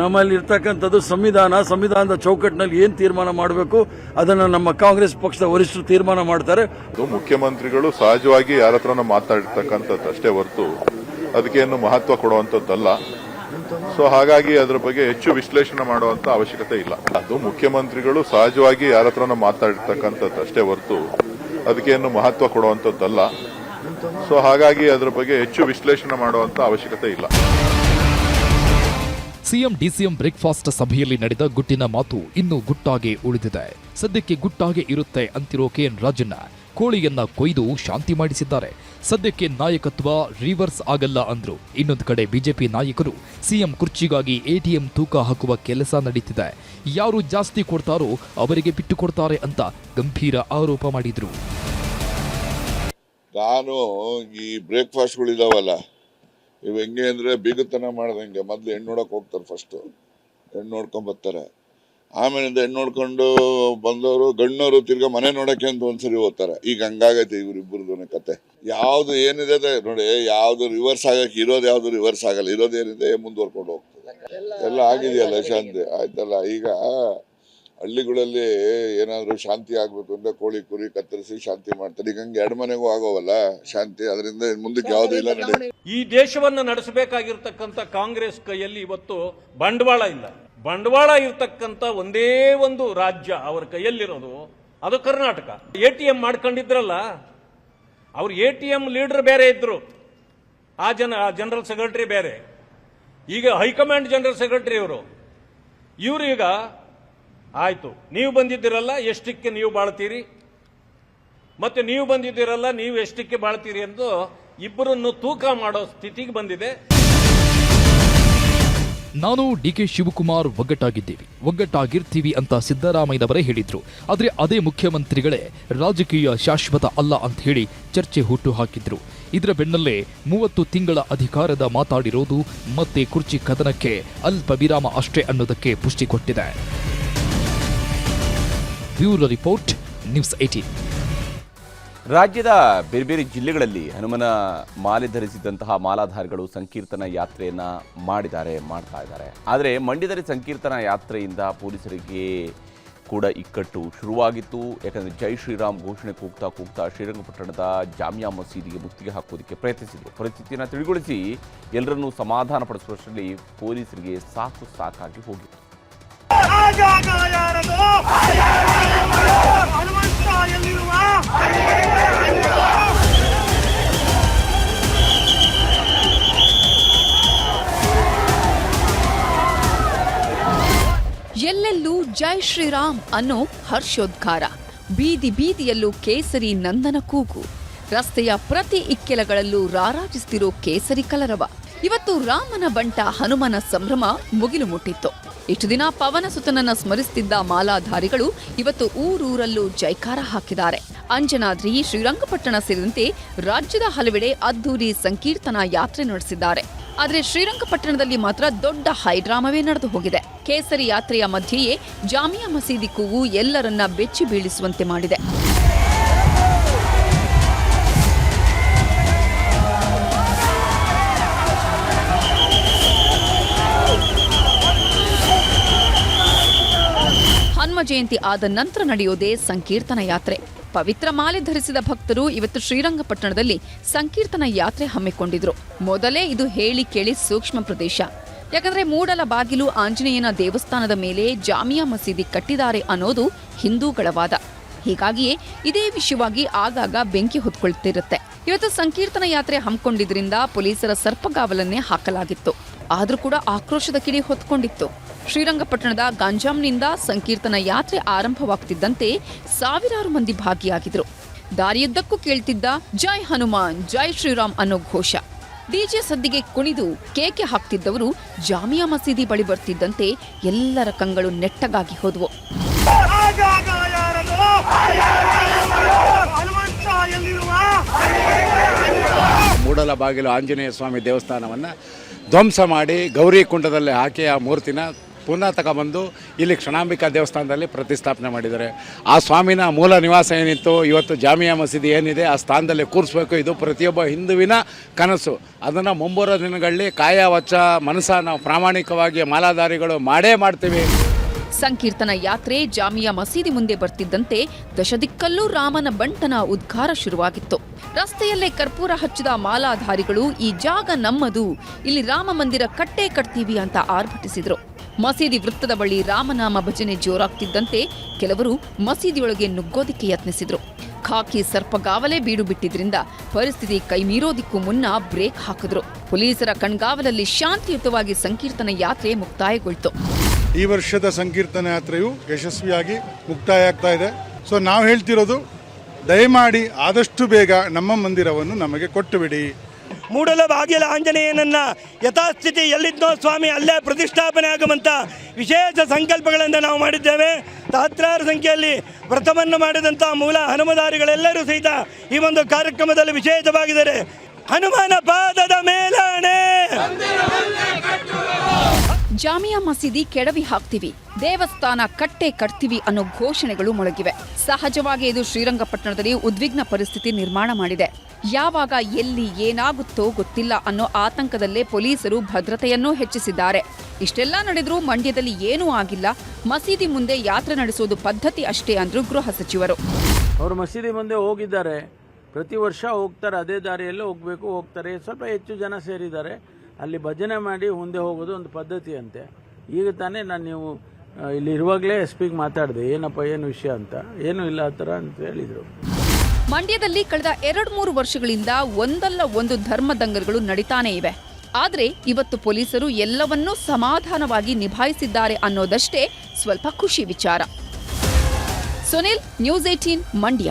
ನಮ್ಮಲ್ಲಿ ಇರ್ತಕ್ಕಂಥದ್ದು ಸಂವಿಧಾನ, ಸಂವಿಧಾನದ ಚೌಕಟ್ಟಿನಲ್ಲಿ ಏನು ತೀರ್ಮಾನ ಮಾಡಬೇಕು, ಅದನ್ನು ನಮ್ಮ ಕಾಂಗ್ರೆಸ್ ಪಕ್ಷದ ವರಿಷ್ಠರು ತೀರ್ಮಾನ ಮಾಡ್ತಾರೆ. ಮುಖ್ಯಮಂತ್ರಿಗಳು ಸಹಜವಾಗಿ ಯಾರ ಹತ್ರನೂ ಮಾತಾಡಿರ್ತಕ್ಕಂಥದ್ದು ಅಷ್ಟೇ ಹೊರತು ಅದಕ್ಕೇನು ಮಹತ್ವ ಕೊಡುವಂಥದ್ದಲ್ಲ. ಸೊ ಹಾಗಾಗಿ ಅದರ ಬಗ್ಗೆ ಹೆಚ್ಚು ವಿಶ್ಲೇಷಣೆ ಮಾಡುವಂತ ಅವಶ್ಯಕತೆ ಇಲ್ಲ. ಅದು ಮುಖ್ಯಮಂತ್ರಿಗಳು ಸಹಜವಾಗಿ ಯಾರ ಹತ್ರನೂ ಮಾತಾಡಿರ್ತಕ್ಕಂಥದ್ದು ಅಷ್ಟೇ ಹೊರತು ಅದಕ್ಕೇನು ಮಹತ್ವ ಕೊಡುವಂಥದ್ದಲ್ಲ. ಸೊ ಹಾಗಾಗಿ ಅದರ ಬಗ್ಗೆ ಹೆಚ್ಚು ವಿಶ್ಲೇಷಣೆ ಮಾಡುವಂತ ಅವಶ್ಯಕತೆ ಇಲ್ಲ. ಸಿಎಂ, ಡಿಸಿಎಂ ಬ್ರೇಕ್ಫಾಸ್ಟ್ ಸಭೆಯಲ್ಲಿ ನಡೆದ ಗುಟ್ಟಿನ ಮಾತು ಇನ್ನೂ ಗುಟ್ಟಾಗೆ ಉಳಿದಿದೆ. ಸದ್ಯಕ್ಕೆ ಗುಟ್ಟಾಗೆ ಇರುತ್ತೆ ಅಂತಿರೋ ಕೆಎನ್ ರಾಜಣ್ಣ. ಕೋಳಿಯನ್ನ ಕೊಯ್ದು ಶಾಂತಿ ಮಾಡಿಸಿದ್ದಾರೆ. ಸದ್ಯಕ್ಕೆ ನಾಯಕತ್ವ ರಿವರ್ಸ್ ಆಗಲ್ಲ ಅಂದ್ರು. ಇನ್ನೊಂದು ಕಡೆ ಬಿಜೆಪಿ ನಾಯಕರು ಸಿಎಂ ಕುರ್ಚಿಗಾಗಿ ಎಟಿಎಂ ತೂಕ ಹಾಕುವ ಕೆಲಸ ನಡೀತಿದೆ. ಯಾರು ಜಾಸ್ತಿ ಕೊಡ್ತಾರೋ ಅವರಿಗೆ ಬಿಟ್ಟು ಕೊಡ್ತಾರೆ ಅಂತ ಗಂಭೀರ ಆರೋಪ ಮಾಡಿದ್ರು. ನಾನು ಈ ಬ್ರೇಕ್ಫಾಸ್ಟ್ಗಳಿದಾವಲ್ಲ ಇವು ಹೆಂಗೆ ಅಂದ್ರೆ ಬೀಗತನ ಮಾಡ್ದಂಗೆ ಮೊದ್ಲು ಹೆಣ್ಣು ನೋಡಕ್ ಹೋಗ್ತಾರೆ ಫಸ್ಟ್ ಹೆಣ್ಣು ನೋಡ್ಕೊಂಡ್ ಬರ್ತಾರೆ. ಆಮೇಲಿಂದ ಹೆಣ್ಣು ನೋಡ್ಕೊಂಡು ಬಂದವರು ಗಣ್ಣವರು ತಿರ್ಗಾ ಮನೆ ನೋಡಕ್ಕೆ ಅಂತ ಒಂದ್ಸರಿ ಹೋಗ್ತಾರೆ. ಈಗ ಹಂಗಾಗೈತೆ ಇವ್ರಿಬ್ಬರದು ಕತೆ. ಯಾವ್ದು ಏನಿದೆ ನೋಡಿ, ಯಾವ್ದು ರಿವರ್ಸ್ ಆಗಕ್ಕೆ ಇರೋದು ಯಾವ್ದು ರಿವರ್ಸ್ ಆಗಲ್ಲ. ಇರೋದೇನಿದೆ ಮುಂದುವರ್ಕೊಂಡು ಹೋಗ್ತದೆ. ಎಲ್ಲ ಆಗಿದೆಯಲ್ಲ ಶಾಂತಿ. ಆಯ್ತಲ್ಲ, ಈಗ ಹಳ್ಳಿಗಳಲ್ಲಿ ಏನಾದ್ರು ಶಾಂತಿ ಆಗ್ಬೇಕು ಅಂದ್ರೆ ಕೋಳಿ ಕುರಿ ಕತ್ತರಿಸಿ ಶಾಂತಿ ಮಾಡ್ತಾರೆ. ಈಗ ಹಂಗೆ ಎರಡು ಮನೆಗೂ ಆಗೋವಲ್ಲ ಶಾಂತಿ ಅದರಿಂದ ಮುಂದಕ್ಕೆ ಯಾವುದೂ ಇಲ್ಲ ಈ ದೇಶವನ್ನು ನಡೆಸಬೇಕಾಗಿರ್ತಕ್ಕಂಥ ಕಾಂಗ್ರೆಸ್ ಕೈಯಲ್ಲಿ ಇವತ್ತು ಬಂಡವಾಳ ಇಲ್ಲ. ಬಂಡವಾಳ ಇರ್ತಕ್ಕಂಥ ಒಂದೇ ಒಂದು ರಾಜ್ಯ ಅವರ ಕೈಯಲ್ಲಿರೋದು ಅದು ಕರ್ನಾಟಕ. ಎ ಟಿ ಎಂ ಮಾಡ್ಕೊಂಡಿದ್ರಲ್ಲ ಅವ್ರು ಎ ಟಿ ಎಂ ಲೀಡರ್ ಬೇರೆ ಇದ್ರು. ಆ ಜನ ಜನರಲ್ ಸೆಕ್ರೆಟರಿ ಬೇರೆ. ಈಗ ಹೈಕಮಾಂಡ್ ಜನರಲ್ ಸೆಕ್ರೆಟರಿ ಇವರು. ಇವರು ಈಗ ಆಯ್ತು. ನೀವು ಬಂದಿದ್ದೀರಲ್ಲ, ಎಷ್ಟಕ್ಕೆ ನೀವು ಬಾಳ್ತೀರಿ? ಮತ್ತು ನೀವು ಬಂದಿದ್ದೀರಲ್ಲ, ನೀವು ಎಷ್ಟಕ್ಕೆ ಬಾಳ್ತೀರಿ ಎಂದು ಇಬ್ಬರನ್ನು ತೂಕ ಮಾಡೋ ಸ್ಥಿತಿಗೆ ಬಂದಿದೆ. ನಾನು ಡಿ ಕೆ ಶಿವಕುಮಾರ್ ಒಗ್ಗಟ್ಟಾಗಿದ್ದೀವಿ. ಒಗ್ಗಟ್ಟಾಗಿರ್ತೀವಿ ಅಂತ ಸಿದ್ದರಾಮಯ್ಯನವರೇ ಹೇಳಿದ್ರು. ಆದರೆ ಅದೇ ಮುಖ್ಯಮಂತ್ರಿಗಳೇ ರಾಜಕೀಯ ಶಾಶ್ವತ ಅಲ್ಲ ಅಂತ ಹೇಳಿ ಚರ್ಚೆ ಹುಟ್ಟು ಹಾಕಿದ್ರು. ಇದರ ಬೆನ್ನಲ್ಲೇ ಮೂವತ್ತು ತಿಂಗಳ ಅಧಿಕಾರದ ಮಾತಾಡಿರೋದು ಮತ್ತೆ ಕುರ್ಚಿ ಕದನಕ್ಕೆ ಅಲ್ಪ ವಿರಾಮ ಅಷ್ಟೇ ಅನ್ನೋದಕ್ಕೆ ಪುಷ್ಟಿ ಕೊಟ್ಟಿದೆ. ಬ್ಯೂರೋ ರಿಪೋರ್ಟ್, ನ್ಯೂಸ್ ಏಟೀನ್ ರಾಜ್ಯದ ಬೇರೆ ಬೇರೆ ಜಿಲ್ಲೆಗಳಲ್ಲಿ ಹನುಮನ ಮಾಲೆ ಧರಿಸಿದಂತಹ ಮಾಲಾಧಾರಿಗಳು ಸಂಕೀರ್ತನ ಯಾತ್ರೆಯನ್ನು ಮಾಡಿದ್ದಾರೆ, ಮಾಡ್ತಾ ಇದ್ದಾರೆ. ಆದರೆ ಮಂಡ್ಯದಲ್ಲಿ ಸಂಕೀರ್ತನ ಯಾತ್ರೆಯಿಂದ ಪೊಲೀಸರಿಗೆ ಕೂಡ ಇಕ್ಕಟ್ಟು ಶುರುವಾಗಿತ್ತು. ಯಾಕಂದರೆ ಜೈ ಶ್ರೀರಾಮ್ ಘೋಷಣೆ ಕೂಗ್ತಾ ಕೂಗ್ತಾ ಶ್ರೀರಂಗಪಟ್ಟಣದ ಜಾಮಿಯಾ ಮಸೀದಿಗೆ ಮುತ್ತಿಗೆ ಹಾಕೋದಕ್ಕೆ ಪ್ರಯತ್ನಿಸಿದರು. ಪರಿಸ್ಥಿತಿಯನ್ನು ತಿಳಿಗೊಳಿಸಿ ಎಲ್ಲರನ್ನೂ ಸಮಾಧಾನಪಡಿಸುವಷ್ಟರಲ್ಲಿ ಪೊಲೀಸರಿಗೆ ಸಾಕು ಸಾಕಾಗಿ ಹೋಗಿತ್ತು. ಎಲ್ಲೆಲ್ಲೂ ಜೈ ಶ್ರೀರಾಮ್ ಅನ್ನೋ ಹರ್ಷೋದ್ಗಾರ. ಬೀದಿ ಬೀದಿಯಲ್ಲೂ ಕೇಸರಿ ನಂದನ ಕೂಗು. ರಸ್ತೆಯ ಪ್ರತಿ ಇಕ್ಕೆಲಗಳಲ್ಲೂ ರಾರಾಜಿಸ್ತಿರೋ ಕೇಸರಿ ಕಲರವ. ಇವತ್ತು ರಾಮನ ಬಂಟ ಹನುಮನ ಸಂಭ್ರಮ ಮುಗಿಲು ಮುಟ್ಟಿತ್ತು. ಇಷ್ಟು ದಿನ ಪವನ ಸುತನನ್ನ ಸ್ಮರಿಸುತ್ತಿದ್ದ ಮಾಲಾಧಾರಿಗಳು ಇವತ್ತು ಊರೂರಲ್ಲೂ ಜೈಕಾರ ಹಾಕಿದ್ದಾರೆ. ಅಂಜನಾದ್ರಿ, ಶ್ರೀರಂಗಪಟ್ಟಣ ಸೇರಿದಂತೆ ರಾಜ್ಯದ ಹಲವೆಡೆ ಅದ್ದೂರಿ ಸಂಕೀರ್ತನಾ ಯಾತ್ರೆ ನಡೆಸಿದ್ದಾರೆ. ಆದರೆ ಶ್ರೀರಂಗಪಟ್ಟಣದಲ್ಲಿ ಮಾತ್ರ ದೊಡ್ಡ ಹೈಡ್ರಾಮವೇ ನಡೆದು ಹೋಗಿದೆ. ಕೇಸರಿ ಯಾತ್ರೆಯ ಮಧ್ಯೆಯೇ ಜಾಮಿಯಾ ಮಸೀದಿ ಕೂಗು ಎಲ್ಲರನ್ನ ಬೆಚ್ಚಿ ಬೀಳಿಸುವಂತೆ ಮಾಡಿದೆ. ಜಯಂತಿ ಆದ ನಂತರ ನಡೆಯೋದೇ ಸಂಕೀರ್ತನ ಯಾತ್ರೆ. ಪವಿತ್ರ ಮಾಲೆ ಧರಿಸಿದ ಭಕ್ತರು ಇವತ್ತು ಶ್ರೀರಂಗಪಟ್ಟಣದಲ್ಲಿ ಸಂಕೀರ್ತನ ಯಾತ್ರೆ ಹಮ್ಮಿಕೊಂಡಿದ್ರು. ಮೊದಲೇ ಇದು ಹೇಳಿ ಕೇಳಿ ಸೂಕ್ಷ್ಮ ಪ್ರದೇಶ. ಯಾಕಂದ್ರೆ ಮೂಡಲ ಬಾಗಿಲು ಆಂಜನೇಯನ ದೇವಸ್ಥಾನದ ಮೇಲೆ ಜಾಮಿಯಾ ಮಸೀದಿ ಕಟ್ಟಿದ್ದಾರೆ ಅನ್ನೋದು ಹಿಂದೂಗಳ ವಾದ. ಹೀಗಾಗಿಯೇ ಇದೇ ವಿಷಯವಾಗಿ ಆಗಾಗ ಬೆಂಕಿ ಹೊತ್ಕೊಳ್ತಿರುತ್ತೆ. ಇವತ್ತು ಸಂಕೀರ್ತನ ಯಾತ್ರೆ ಹಮ್ಮಿಕೊಂಡಿದ್ರಿಂದ ಪೊಲೀಸರ ಸರ್ಪಗಾವಲನ್ನೇ ಹಾಕಲಾಗಿತ್ತು. ಆದರೂ ಕೂಡ ಆಕ್ರೋಶದ ಕಿಡಿ ಹೊತ್ಕೊಂಡಿತ್ತು. ಶ್ರೀರಂಗಪಟ್ಟಣದ ಗಂಜಾಂನಿಂದ ಸಂಕೀರ್ತನ ಯಾತ್ರೆ ಆರಂಭವಾಗ್ತಿದ್ದಂತೆ ಸಾವಿರಾರು ಮಂದಿ ಭಾಗಿಯಾಗಿದ್ರು ದಾರಿಯುದ್ದಕ್ಕೂ ಕೇಳ್ತಿದ್ದ ಜೈ ಹನುಮಾನ್, ಜೈ ಶ್ರೀರಾಮ್ ಅನ್ನೋ ಘೋಷ. ಡಿಜೆ ಸದ್ದಿಗೆ ಕುಣಿದು ಕೇಕೆ ಹಾಕ್ತಿದ್ದವರು ಜಾಮಿಯಾ ಮಸೀದಿ ಬಳಿ ಬರ್ತಿದ್ದಂತೆ ಎಲ್ಲರ ಕಂಗಳು ನೆಟ್ಟಗಾಗಿ ಹೋದವು. ಮೂಡಲ ಬಾಗಿಲು ಆಂಜನೇಯ ಸ್ವಾಮಿ ದೇವಸ್ಥಾನವನ್ನು ಧ್ವಂಸ ಮಾಡಿ ಗೌರಿ ಕುಂಡದಲ್ಲಿ ಹಾಕಿ ಆ ಮೂರ್ತಿನ ಪುನಃ ತಗೊಬಂದು ಇಲ್ಲಿ ಕ್ಷಣಾಂಬಿಕಾ ದೇವಸ್ಥಾನದಲ್ಲಿ ಪ್ರತಿಷ್ಠಾಪನೆ ಮಾಡಿದ್ದಾರೆ. ಆ ಸ್ವಾಮಿನ ಮೂಲ ನಿವಾಸ ಏನಿತ್ತು, ಇವತ್ತು ಜಾಮಿಯಾ ಮಸೀದಿ ಏನಿದೆ, ಆ ಸ್ಥಾನದಲ್ಲಿ ಕೂರಿಸ್ಬೇಕು. ಇದು ಪ್ರತಿಯೊಬ್ಬ ಹಿಂದುವಿನ ಕನಸು. ಅದನ್ನು ಮುಂಬರುವ ದಿನಗಳಲ್ಲಿ ಕಾಯ ವಚ್ಚ ಮನಸ್ಸ ನಾವು ಪ್ರಾಮಾಣಿಕವಾಗಿ ಮಾಲಾಧಾರಿಗಳು ಮಾಡೇ ಮಾಡ್ತೀವಿ. ಸಂಕೀರ್ತನ ಯಾತ್ರೆ ಜಾಮಿಯಾ ಮಸೀದಿ ಮುಂದೆ ಬರ್ತಿದ್ದಂತೆ ದಶದಿಕ್ಕಲ್ಲೂ ರಾಮನ ಬಂಟನ ಉದ್ಘಾರ ಶುರುವಾಗಿತ್ತು. ರಸ್ತೆಯಲ್ಲೇ ಕರ್ಪೂರ ಹಚ್ಚಿದ ಮಾಲಾಧಾರಿಗಳು, ಈ ಜಾಗ ನಮ್ಮದು. ಇಲ್ಲಿ ರಾಮ ಮಂದಿರ ಕಟ್ಟೆ ಕಟ್ತೀವಿ ಅಂತ ಆರ್ಭಟಿಸಿದ್ರು. ಮಸೀದಿ ವೃತ್ತದ ಬಳಿ ರಾಮನಾಮ ಭಜನೆ ಜೋರಾಗ್ತಿದ್ದಂತೆ ಕೆಲವರು ಮಸೀದಿಯೊಳಗೆ ನುಗ್ಗೋದಿಕ್ಕೆ ಯತ್ನಿಸಿದ್ರು. ಖಾಕಿ ಸರ್ಪಗಾವಲೇ ಬೀಡು ಬಿಟ್ಟಿದ್ರಿಂದ ಪರಿಸ್ಥಿತಿ ಕೈಮೀರೋದಿಕ್ಕೂ ಮುನ್ನ ಬ್ರೇಕ್ ಹಾಕಿದ್ರು. ಪೊಲೀಸರ ಕಣ್ಗಾವಲಲ್ಲಿ ಶಾಂತಿಯುತವಾಗಿ ಸಂಕೀರ್ತನ ಯಾತ್ರೆ ಮುಕ್ತಾಯಗೊಳ್ತು. ಈ ವರ್ಷದ ಸಂಕೀರ್ತನ ಯಾತ್ರೆಯು ಯಶಸ್ವಿಯಾಗಿ ಮುಕ್ತಾಯ ಆಗ್ತಾ ಇದೆ. ಸೊ ನಾವು ಹೇಳ್ತಿರೋದು, ದಯಮಾಡಿ ಆದಷ್ಟು ಬೇಗ ನಮ್ಮ ಮಂದಿರವನ್ನು ನಮಗೆ ಕೊಟ್ಟು ಮೂಡಲ ಬಾಗಿಲ ಆಂಜನೇಯನನ್ನ ಯಥಾಸ್ಥಿತಿ ಎಲ್ಲಿದ್ದೋ ಸ್ವಾಮಿ ಅಲ್ಲೇ ಪ್ರತಿಷ್ಠಾಪನೆ ಆಗುವಂಥ ವಿಶೇಷ ಸಂಕಲ್ಪಗಳನ್ನು ನಾವು ಮಾಡಿದ್ದೇವೆ. ಸಹಸ್ರಾರು ಸಂಖ್ಯೆಯಲ್ಲಿ ವ್ರತವನ್ನು ಮಾಡಿದಂಥ ಮೂಲ ಹನುಮದಾರಿಗಳೆಲ್ಲರೂ ಸಹಿತ ಈ ಒಂದು ಕಾರ್ಯಕ್ರಮದಲ್ಲಿ ವಿಶೇಷವಾಗಿದ್ದಾರೆ. ಹನುಮನ ಪಾದದ ಮೇಲಾಣೆ. ಜಾಮಿಯಾ ಮಸೀದಿ ಕೆಡವಿ ಹಾಕ್ತೀವಿ. ದೇವಸ್ಥಾನ ಕಟ್ಟೆ ಕಟ್ತೀವಿ ಅನ್ನೋ ಘೋಷಣೆಗಳು ಮೊಳಗಿವೆ. ಸಹಜವಾಗಿ ಇದು ಶ್ರೀರಂಗಪಟ್ಟಣದಲ್ಲಿ ಉದ್ವಿಗ್ನ ಪರಿಸ್ಥಿತಿ ನಿರ್ಮಾಣ ಮಾಡಿದೆ. ಯಾವಾಗ, ಎಲ್ಲಿ, ಏನಾಗುತ್ತೋ ಗೊತ್ತಿಲ್ಲ ಅನ್ನೋ ಆತಂಕದಲ್ಲೇ ಪೊಲೀಸರು ಭದ್ರತೆಯನ್ನೂ ಹೆಚ್ಚಿಸಿದ್ದಾರೆ. ಇಷ್ಟೆಲ್ಲ ನಡೆದರೂ ಮಂಡ್ಯದಲ್ಲಿ ಏನೂ ಆಗಿಲ್ಲ. ಮಸೀದಿ ಮುಂದೆ ಯಾತ್ರೆ ನಡೆಸೋದು ಪದ್ಧತಿ ಅಷ್ಟೇ ಅಂದ್ರು ಗೃಹ ಸಚಿವರು. ಅವರು ಮಸೀದಿ ಮುಂದೆ ಹೋಗಿದ್ದಾರೆ. ಪ್ರತಿ ವರ್ಷ ಹೋಗ್ತಾರೆ, ಅದೇ ದಾರಿಯಲ್ಲೇ ಹೋಗಬೇಕು, ಹೋಗ್ತಾರೆ. ಸ್ವಲ್ಪ ಹೆಚ್ಚು ಜನ ಸೇರಿದ್ದಾರೆ. ಅಲ್ಲಿ ಭಜನೆ ಮಾಡಿ ಮುಂದೆ ಹೋಗೋದು ಒಂದು ಪದ್ಧತಿ ಅಂತೆ ಈಗ ತಾನೇ ನಾನು ನೀವು ಇಲ್ಲಿ ಇರುವಾಗಲೇ ಎಸ್ ಪಿಗೆ ಮಾತಾಡಿದೆ, ಏನಪ್ಪ, ಏನು ವಿಷಯ ಅಂತ. ಏನು ಇಲ್ಲ ಆ ಥರ ಅಂತ ಹೇಳಿದರು. ಮಂಡ್ಯದಲ್ಲಿ ಕಳೆದ ಎರಡು ಮೂರು ವರ್ಷಗಳಿಂದ ಒಂದಲ್ಲ ಒಂದು ಧರ್ಮದಂಗಲ್ಗಳು ನಡೀತಾನೆ ಇವೆ. ಆದರೆ ಇವತ್ತು ಪೊಲೀಸರು ಎಲ್ಲವನ್ನೂ ಸಮಾಧಾನವಾಗಿ ನಿಭಾಯಿಸಿದ್ದಾರೆ ಅನ್ನೋದಷ್ಟೇ ಸ್ವಲ್ಪ ಖುಷಿ ವಿಚಾರ. Sunil, News Eighteen Mandya.